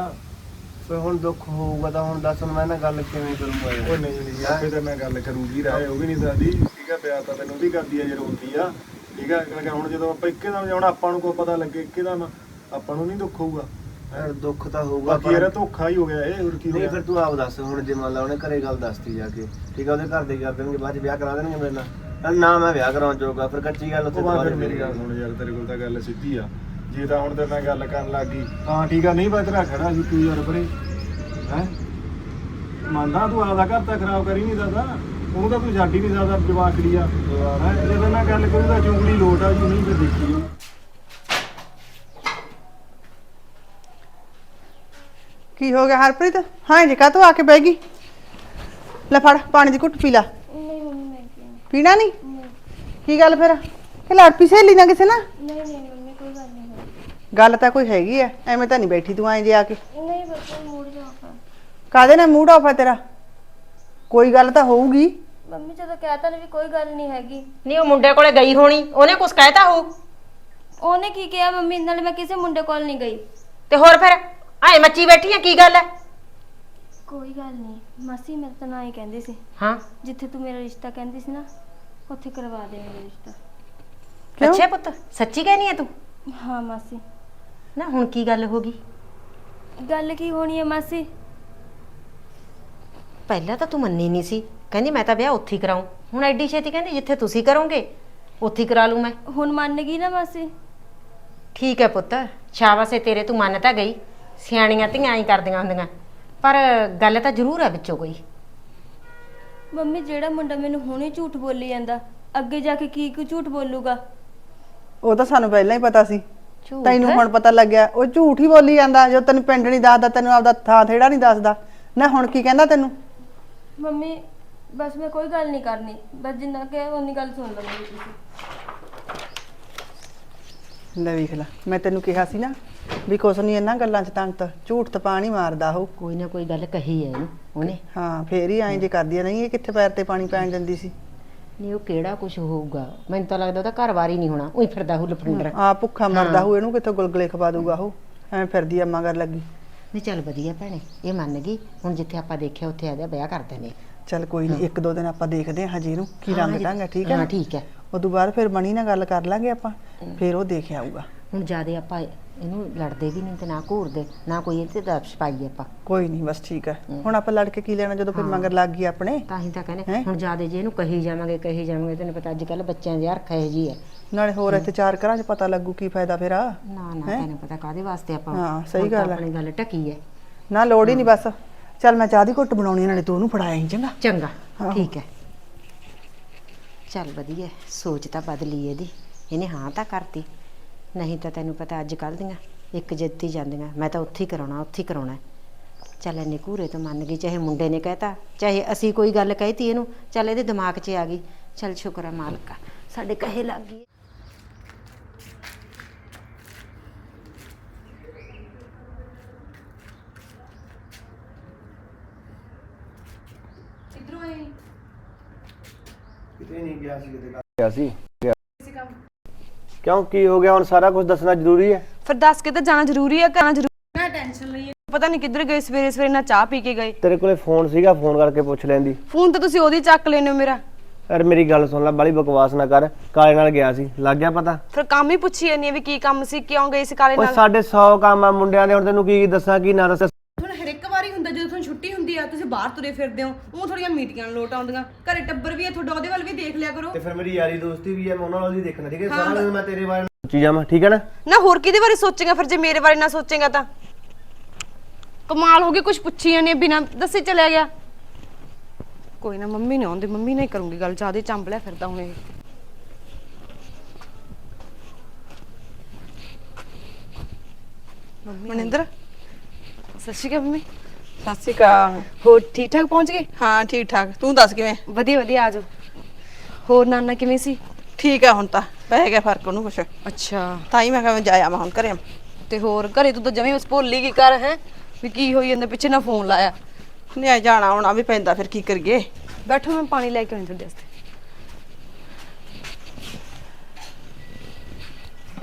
ਫਿਰ ਹੁਣ ਦੁੱਖ ਹੋਊਗਾ ਤਾਂ ਹੁਣ ਦੱਸ ਹੁਣ ਮੈਂ ਨਾ ਗੱਲ ਕਿਵੇਂ ਕਰੂੰਗਾ ਉਹ ਨਹੀਂ ਨਹੀਂ ਆਪੇ ਤੇ ਮੈਂ ਗੱਲ ਕਰੂੰਗੀ ਰਾਏ ਉਹ ਵੀ ਨਹੀਂ ਸਕਦੀ। ਠੀਕ ਆ ਪਿਆਰ ਤਾਂ ਤੈਨੂੰ ਵੀ ਕਰਦੀ ਆ ਜੇ ਰੋਂਦੀ ਆ। ਠੀਕ ਆ ਕਿਉਂਕਿ ਹੁਣ ਜਦੋਂ ਆਪਾਂ ਇੱਕੇ ਦਮ ਹੁਣ ਆਪਾਂ ਨੂੰ ਕੋਈ ਪਤਾ ਲੱਗੇ ਇੱਕੇ ਦਮ ਆਪਾਂ ਨੂੰ ਨਹੀਂ ਦੁੱਖ ਹੋਊਗਾ। ਯਾਰ ਦੁੱਖ ਤਾਂ ਹੋਊਗਾ ਬਾਕੀ ਯਾਰ ਧੋਖਾ ਹੀ ਹੋ ਗਿਆ ਇਹ ਹੋਰ ਕੀ ਨਹੀਂ ਫਿਰ ਤੂੰ ਆਪ ਦੱਸ ਹੁਣ ਜੇ ਮੰਨ ਲਾ ਉਹਨੇ ਘਰੇ ਗੱਲ ਦੱਸਤੀ ਜਾ ਕੇ। ਠੀਕ ਆ ਉਹਦੇ ਘਰ ਦੇ ਕਰ ਦੇਣਗੇ ਬਾਅਦ ਚ ਵਿਆਹ ਕਰਾ ਦੇਣਗੇ ਮੇਰੇ ਨਾਲ। ਚੱਲ ਨਾ ਮੈਂ ਵਿਆਹ ਕਰਾਉਣ ਜੋਗਾ ਫਿਰ ਕੱਚੀ ਗੱਲ ਉੱਥੇ ਉਹ ਬਾਅਦ ਦੁਬਾਰਾ ਫਿਰ ਮੇਰੀ ਗੱਲ ਸੁਣ ਯਾਰ ਤੇਰੇ ਕੋਲ ਤਾਂ ਗੱਲ ਸਿੱਧੀ ਆ। ਜੇ ਤਾਂ ਹੁਣ ਤੇਰੇ ਨਾਲ ਗੱਲ ਕਰਨ ਲੱਗ ਗਈ ਤਾਂ ਠੀਕ ਆ ਨਹੀਂ ਬਤਰਾ ਖੜਾ ਸੀ ਤੂੰ ਯਾਰ ਪਰੇ ਹੈ? ਮੰਨਦਾ ਤੂੰ ਆਪਦਾ ਘਰ ਤਾਂ ਖਰਾਬ ਕਰੀ ਨਹੀਂ ਸਕਦਾ ਉਹਨੂੰ ਤਾਂ ਤੂੰ ਛੱਡ ਹੀ ਨਹੀਂ ਸਕਦਾ ਜਵਾਕੜੀ ਆ। ਹੈ? ਜਦੋਂ ਮੈਂ ਗੱਲ ਕਰੂੰਗਾ ਚੁੰਗਲੀ ਲੋਟ ਆ ਜੀ ਨਹੀਂ ਫਿਰ ਦੇਖੀ ਜਾਊ। ਕੀ ਹੋ ਗਿਆ ਹਰਪ੍ਰੀਤ? ਹਾਂ ਜੀ ਤੂੰ ਆ ਕੇ ਬਹਿ ਗਈ? ਲੈ ਫੜ ਪਾਣੀ ਦੀ ਘੁੱਟ ਪੀ ਲੈ। ਮੈਂ ਕਿਹਾ ਪੀਣਾ ਨਹੀਂ? ਕੀ ਗੱਲ ਫਿਰ? ਕਿ ਲੜ ਪਈ ਸਹੇਲੀ ਨਾਲ ਕਿਸੇ ਨਾਲ? ਨਹੀਂ ਨਹੀਂ ਮੰਮੀ ਕੋਈ ਗੱਲ ਨਹੀਂ ਹੋਈ। ਗੱਲ ਤਾਂ ਕੋਈ ਹੈਗੀ ਐ ਐਵੇਂ ਤਾਂ ਨਹੀਂ ਬੈਠੀ ਤੂੰ ਐਂ ਜੇ ਆ ਕੇ। ਨਹੀਂ ਬੱਚਾ ਮੂਡ ਜਾਫਾ ਕਾਦੇ ਨਾਲ ਮੂਡ ਆਫ ਹੈ ਤੇਰਾ? ਕੋਈ ਗੱਲ ਤਾਂ ਹੋਊਗੀ। ਮੰਮੀ ਜਦੋਂ ਕਹਿਤਾ ਨਾ ਵੀ ਕੋਈ ਗੱਲ ਨਹੀਂ ਹੈਗੀ। ਨਹੀਂ ਉਹ ਮੁੰਡੇ ਕੋਲੇ ਗਈ ਹੋਣੀ ਉਹਨੇ ਕੁਝ ਕਹਿਤਾ ਹੋਊ? ਉਹਨੇ ਕੀ ਕਿਹਾ ਮੰਮੀ ਨਾਲੇ ਮੈਂ ਕਿਸੇ ਮੁੰਡੇ ਕੋਲ ਨਹੀਂ ਗਈ। ਤੇ ਹੋਰ ਫਿਰ ਆਏ ਮੱਚੀ ਬੈਠੀ ਆ ਕੀ ਗੱਲ ਹੈ ਕੋਈ ਗੱਲ ਨਹੀਂ। ਮਾਸੀ ਮੈਂ ਤਾਂ ਨਾ ਹੀ ਕਹਿੰਦੀ ਸੀ। ਹਾਂ? ਜਿੱਥੇ ਤੂੰ ਮੇਰਾ ਰਿਸ਼ਤਾ ਕਹਿੰਦੀ ਸੀ ਨਾ ਉੱਥੇ ਕਰਵਾ ਦੇ ਮੇਰਾ ਰਿਸ਼ਤਾ। ਕਿਉਂ? ਅੱਛਾ ਪੁੱਤ ਸੱਚੀ ਕਹਿਨੀ ਹੈ ਤੂੰ? ਹਾਂ ਮਾਸੀ। ਨਾ ਹੁਣ ਕੀ ਗੱਲ ਹੋ ਗਈ? ਗੱਲ ਕੀ ਹੋਣੀ ਹੈ ਮਾਸੀ? ਪਹਿਲਾਂ ਤਾਂ ਤੂੰ ਮੰਨੀ ਨਹੀਂ ਸੀ। ਕਹਿੰਦੀ ਮੈਂ ਤਾਂ ਵਿਆਹ ਉੱਥੇ ਹੀ ਕਰਾਉਂ ਹੁਣ ਐਡੀ ਛੇਤੀ ਕਹਿੰਦੀ ਜਿੱਥੇ ਤੁਸੀਂ ਕਰੋਗੇ ਉੱਥੇ ਹੀ ਕਰਾ ਲੂੰ ਮੈਂ। ਹੁਣ ਮੰਨ ਗਈ ਨਾ ਮਾਸੀ? ਠੀਕ ਹੈ ਪੁੱਤ ਸ਼ਾਬਾਸ਼ ਏ ਤੇਰੇ ਤੂੰ ਮੰਨ ਤਾਂ ਗਈ। ਸਿਆਣੀਆਂ ਧੀਆਂ ਹੀ ਕਰਦੀਆਂ ਹੁੰਦੀਆਂ। ਪਰ ਗੱਲ ਤਾਂ ਜ਼ਰੂਰ ਹੈ ਵਿੱਚੋਂ ਕੋਈ। ਮੰਮੀ ਜਿਹੜਾ ਮੁੰਡਾ ਮੈਨੂੰ ਹੁਣੇ ਝੂਠ ਬੋਲੀ ਜਾਂਦਾ ਅੱਗੇ ਜਾ ਕੇ ਕੀ ਕੀ ਝੂਠ ਬੋਲੂਗਾ? ਉਹ ਤਾਂ ਸਾਨੂੰ ਪਹਿਲਾਂ ਹੀ ਪਤਾ ਸੀ। ਝੂਠ? ਤੈਨੂੰ ਹੁਣ ਪਤਾ ਲੱਗਿਆ ਉਹ ਝੂਠ ਹੀ ਬੋਲੀ ਜਾਂਦਾ ਜੋ ਤੈਨੂੰ ਪਿੰਡ ਨਹੀਂ ਦੱਸਦਾ ਤੈਨੂੰ ਆਪਦਾ ਥਾਂ ਥੇੜਾ ਨਹੀਂ ਦੱਸਦਾ। ਨਾ ਹੁਣ ਕੀ ਕਹਿੰਦਾ ਤੈਨੂੰ? ਮੰਮੀ ਬਸ ਮੈਂ ਕੋਈ ਗੱਲ ਨਹੀਂ ਕਰਨੀ ਬਸ ਜਿੰਨਾ ਕਿ ਉਨੀ ਗੱਲ ਸੁਣ ਲਓ ਮੇਰੀ ਤੁਸੀਂ। ਲੈ ਵੇਖ ਲੈ ਮੈਂ ਤੈਨੂੰ ਕਿਹਾ ਸੀ ਨਾ ਵੀ ਕੁਛ ਨਹੀਂ ਇਹਨਾਂ ਗੱਲਾਂ 'ਚ ਤੰਤ ਝੂਠ ਤਾਂ ਪਾਣੀ ਮਾਰਦਾ ਉਹ। ਕੋਈ ਨਾ ਕੋਈ ਗੱਲ ਕਹੀ ਹੈ ਇਹਨੂੰ ਉਹਨੇ। ਹਾਂ ਫੇਰ ਹੀ ਐਂ ਜੇ ਕਰਦੀ ਆ ਨਹੀਂ ਇਹ ਕਿੱਥੇ ਪੈਰ ਤੇ ਪਾਣੀ ਪੈਣ ਦਿੰਦੀ ਸੀ? ਨਹੀਂ ਉਹ ਕਿਹੜਾ ਕੁਝ ਹੋਊਗਾ? ਮੈਨੂੰ ਤਾਂ ਲੱਗਦਾ ਉਹਦਾ ਘਰ ਵਾਰੀ ਨਹੀਂ ਹੋਣਾ। ਉਹੀ ਫਿਰਦਾ ਹੁ ਲਫੰਡਰ ਆ ਭੁੱਖਾ ਮਰਦਾ ਹੋ ਇਹਨੂੰ ਕਿੱਥੋਂ ਗੁਲਗਲੇ ਖਵਾ ਦੂਗਾ ਉਹ? ਐਂ ਫਿਰਦੀ ਆ ਮਗਰ ਲੱਗੀ। ਨਹੀਂ ਚੱਲ ਵਧੀਆ ਭੈਣੇ ਇਹ ਮੰਨ ਗਈ। ਹੁਣ ਜਿੱਥੇ ਆਪਾਂ ਦੇਖਿਆ ਉੱਥੇ ਆ ਜਾ ਵਿਆਹ ਕਰ ਦਿੰਦੇ ਚੱਲ ਕੋਈ ਨਹੀਂ ਇੱਕ ਦੋ ਦਿਨ ਆਪਾਂ ਦੇਖਦੇ ਹਾਂ ਹਜੇ ਇਹਨੂੰ ਕੀ ਹਾਂ, ਰੰਗ ਢੰਗ ਹੈ ਠੀਕ ਹੈ ਹਾਂ ਨਾ? ਠੀਕ ਹੈ। ਉਦੋਂ ਬਾਅਦ ਫਿਰ ਬਣੀ ਨਾਲ ਗੱਲ ਕਰ ਲਾਂਗੇ ਆਪਾਂ ਫਿਰ ਉਹ ਦੇਖ ਆਊਗਾ। ਹੁਣ ਜਿਆਦੇ ਆਪਾਂ ਇਹਨੂੰ ਲੜਦੇ ਵੀ ਨਹੀਂ ਤੇ ਨਾ ਘੂਰਦੇ ਨਾ ਕੋਈ ਇਹਦੇ ਤੇ ਦਬਸ਼ ਪਾਈਏ ਆਪਾਂ। ਕੋਈ ਨਹੀਂ ਬਸ ਠੀਕ ਹੈ। ਹੁਣ ਆਪਾਂ ਲੜ ਕੇ ਕੀ ਲੈਣਾ ਜਦੋਂ ਫਿਰ ਮਗਰ ਲੱਗ ਗਈ ਆਪਣੇ? ਤਾਂ ਹੀ ਤਾਂ ਕਹਿੰਦੇ? ਹੁਣ ਜਿਆਦੇ ਜੇ ਇਹਨੂੰ ਕਹੀ ਜਾਵਾਂਗੇ ਕਹੀ ਜਾਵਾਂਗੇ ਤੈਨੂੰ ਪਤਾ ਅੱਜ ਕੱਲ ਬੱਚਿਆਂ ਦੀ ਹਰਖ ਇਹੋ ਜੀ ਹੈ ਨਾਲੇ ਹੋਰ ਇੱਥੇ ਚਾਰ ਘਰਾਂ 'ਚ ਪਤਾ ਲੱਗੂ ਕੀ ਫਾਇਦਾ ਫਿਰ ਆ। ਨਾ ਨਾ? ਤੈਨੂੰ ਪਤਾ ਕਾਦੇ ਵਾਸਤੇ ਆਪਾਂ ਹਾਂ, ਸਹੀ ਗੱਲ ਹੈ। ਆਪਣੀ ਗੱਲ ਟਕੀ ਹੈ। ਨਾ ਲੋੜ ਹੀ ਨਹੀਂ ਬਸ। ਚੱਲ ਮੈਂ ਚਾਹ ਦੀ ਘੁੱਟ ਬਣਾਉਣੀ ਨਾਲੇ ਤੂੰ ਉਹਨੂੰ ਫੜਾਇਆ ਹੀ ਚੰਗਾ? ਚੰਗਾ। ਠੀਕ ਹੈ। ਚੱਲ ਵਧੀਆ ਸੋਚ ਤਾਂ ਬਦਲੀ ਇਹਦੀ। ਇਹਨੇ ਹਾਂ ਤਾਂ ਕਰਤੀ। ਨਹੀਂ ਤਾਂ ਤੈਨੂੰ ਪਤਾ ਅੱਜ ਕੱਲ ਦੀਆਂ ਇੱਕ ਜਿੱਤ ਹੀ ਜਾਂਦੀਆਂ। ਮੈਂ ਤਾਂ ਉੱਥੇ ਹੀ ਕਰਾਉਣਾ ਉੱਥੇ ਹੀ ਕਰਾਉਣਾ ਚੱਲ ਇਹਨੇ ਘੂਰੇ ਤੋਂ ਮੰਨ ਗਈ ਚਾਹੇ ਮੁੰਡੇ ਨੇ ਕਹਿਤਾ ਚਾਹੇ ਅਸੀਂ ਕੋਈ ਗੱਲ ਕਹਿਤੀ ਇਹਨੂੰ ਚੱਲ ਇਹਦੇ ਦਿਮਾਗ 'ਚ ਆ ਗਈ। ਚੱਲ ਸ਼ੁਕਰ ਹੈ ਮਾਲਕਾ ਸਾਡੇ ਕਹੇ ਲੱਗ ਗਈ। ਕਿਤੇ ਨਹੀਂ ਗਿਆ ਸੀ ਕਿਤੇ ਗਿਆ ਸੀ। ਕਿਉਂ? ਕੀ ਹੋ ਗਿਆ? ਹੁਣ ਸਾਰਾ ਕੁਝ ਦੱਸਣਾ ਜ਼ਰੂਰੀ ਹੈ। ਫਿਰ ਦੱਸ ਕੇ ਤਾਂ ਜਾਣਾ ਜ਼ਰੂਰੀ ਹੈ ਕਰਨਾ ਜ਼ਰੂਰੀ ਨਾ ਟੈਨਸ਼ਨ ਲਈ ਪਤਾ ਨਹੀਂ ਕਿੱਧਰ ਗਏ ਸਵੇਰੇ ਸਵੇਰੇ ਨਾ ਚਾਹ ਪੀ ਕੇ ਗਏ। ਤੇਰੇ ਕੋਲੇ ਫੋਨ ਸੀਗਾ ਫੋਨ ਕਰਕੇ ਪੁੱਛ ਲੈਂਦੀ। ਫੋਨ ਤਾਂ ਤੁਸੀਂ ਉਹਦੀ ਚੱਕ ਲੈਨੇ ਹੋ ਮੇਰਾ। ਯਾਰ ਮੇਰੀ ਗੱਲ ਸੁਣ ਲੈ ਬਾਲੀ ਬਕਵਾਸ ਨਾ ਕਰ। ਕਾਲੇ ਨਾਲ ਗਿਆ ਸੀ ਲੱਗ ਗਿਆ ਪਤਾ? ਫਿਰ ਕੰਮ ਹੀ ਪੁੱਛੀ ਜਾਂਦੀ ਹੈ ਵੀ ਕੀ ਕੰਮ ਸੀ ਕਿਉਂ ਗਏ ਸੀ ਕਾਲੇ ਓਏ ਨਾਲ? ਸਾਡੇ 100 ਕੰਮ ਆ ਮੁੰਡਿਆਂ ਦੇ ਹੁਣ ਤੈਨੂੰ ਕੀ ਦੱਸਾਂ ਕੀ ਨਾ ਦੱਸਾਂ ਹੁਣ ਹਰ ਇੱਕ ਵਾਰੀ ਹੁੰਦਾ ਜਦੋਂ ਹੁੰਦੀ ਆ ਤੁਸੀਂ ਬਾਹਰ ਤੁਰੇ ਫਿਰਦੇ ਹੋ ਉਹ ਥੋੜੀਆਂ ਮੀਟਿੰਗਾਂ ਨੂੰ ਲੋਟ ਆਉਂਦੀਆਂ। ਘਰੇ ਟੱਬਰ ਵੀ ਆ ਤੁਹਾਡਾ ਉਹਦੇ ਵੱਲ ਵੀ ਦੇਖ ਲਿਆ ਕਰੋ। ਤੇ ਫਿਰ ਮੇਰੀ ਯਾਰੀ ਦੋਸਤੀ ਵੀ ਹੈ ਮੈਂ ਉਹਨਾਂ ਨਾਲ ਹੀ ਦੇਖਣਾ ਠੀਕ ਹੈ? ਸਾਰਾ ਦਿਨ ਮੈਂ ਤੇਰੇ ਬਾਰੇ ਸੋਚੀ ਜਾਵਾਂ ਠੀਕ ਹੈ ਨਾ? ਨਾ ਹੋਰ ਕਿਹਦੇ ਬਾਰੇ ਸੋਚੇਗਾ ਫਿਰ ਜੇ ਮੇਰੇ ਬਾਰੇ ਨਾ ਸੋਚੇਗਾ ਤਾਂ? ਕਮਾਲ ਹੋ ਗਈ ਕੁਝ ਪੁੱਛੀ ਜਾਂਦੀ ਬਿਨਾ ਦੱਸੇ ਚਲਿਆ ਗਿਆ। ਕੋਈ ਨਾ ਮੰਮੀ ਨੇ ਆਉਂਦੇ ਮੰਮੀ ਨਾਲ ਹੀ ਕਰੂੰਗੀ ਗੱਲ ਜਿਆਦੇ ਚੰਬਲਿਆ ਫਿਰਦਾ ਹੁਣ ਇਹ। ਮਨਿੰਦਰ ਸਤਿ ਸ਼੍ਰੀ ਅਕਾਲ ਮੰਮੀ। ਸਤਿ ਸ਼੍ਰੀ ਅਕਾਲ। ਹੋਰ ਠੀਕ ਠਾਕ ਪਹੁੰਚ ਗਏ? ਹਾਂ ਠੀਕ ਠਾਕ ਤੂੰ ਦੱਸ ਕਿਵੇਂ? ਵਧੀਆ ਵਧੀਆ ਆਜੋ ਹੋਰ ਨਾਨਾ ਕਿਵੇਂ ਸੀ? ਠੀਕ ਆ ਹੁਣ ਤਾਂ ਪੈ ਗਿਆ ਫ਼ਰਕ ਉਹਨੂੰ ਕੁਛ। ਅੱਛਾ। ਤਾਂ ਹੀ ਮੈਂ ਕਿਹਾ ਮੈਂ ਜਾਇਆ ਮੈਂ ਹੁਣ ਘਰੇ। ਤੇ ਹੋਰ ਘਰੇ ਤੂੰ ਤਾਂ ਜਮੇ ਉਸ ਭੁੱਲ ਹੀ ਗਈ ਕਰ ਹੈ? ਵੀ ਕੀ ਹੋਈ ਜਾਂਦਾ ਪਿੱਛੇ ਨਾ ਫੋਨ ਲਾਇਆ। ਨਹੀਂ ਜਾਣਾ ਆਉਣਾ ਵੀ ਪੈਂਦਾ ਫਿਰ ਕੀ ਕਰੀਏ? ਬੈਠੋ ਮੈਂ ਪਾਣੀ ਲੈ ਕੇ ਆਉਣੀ ਤੁਹਾਡੇ ਵਾਸਤੇ।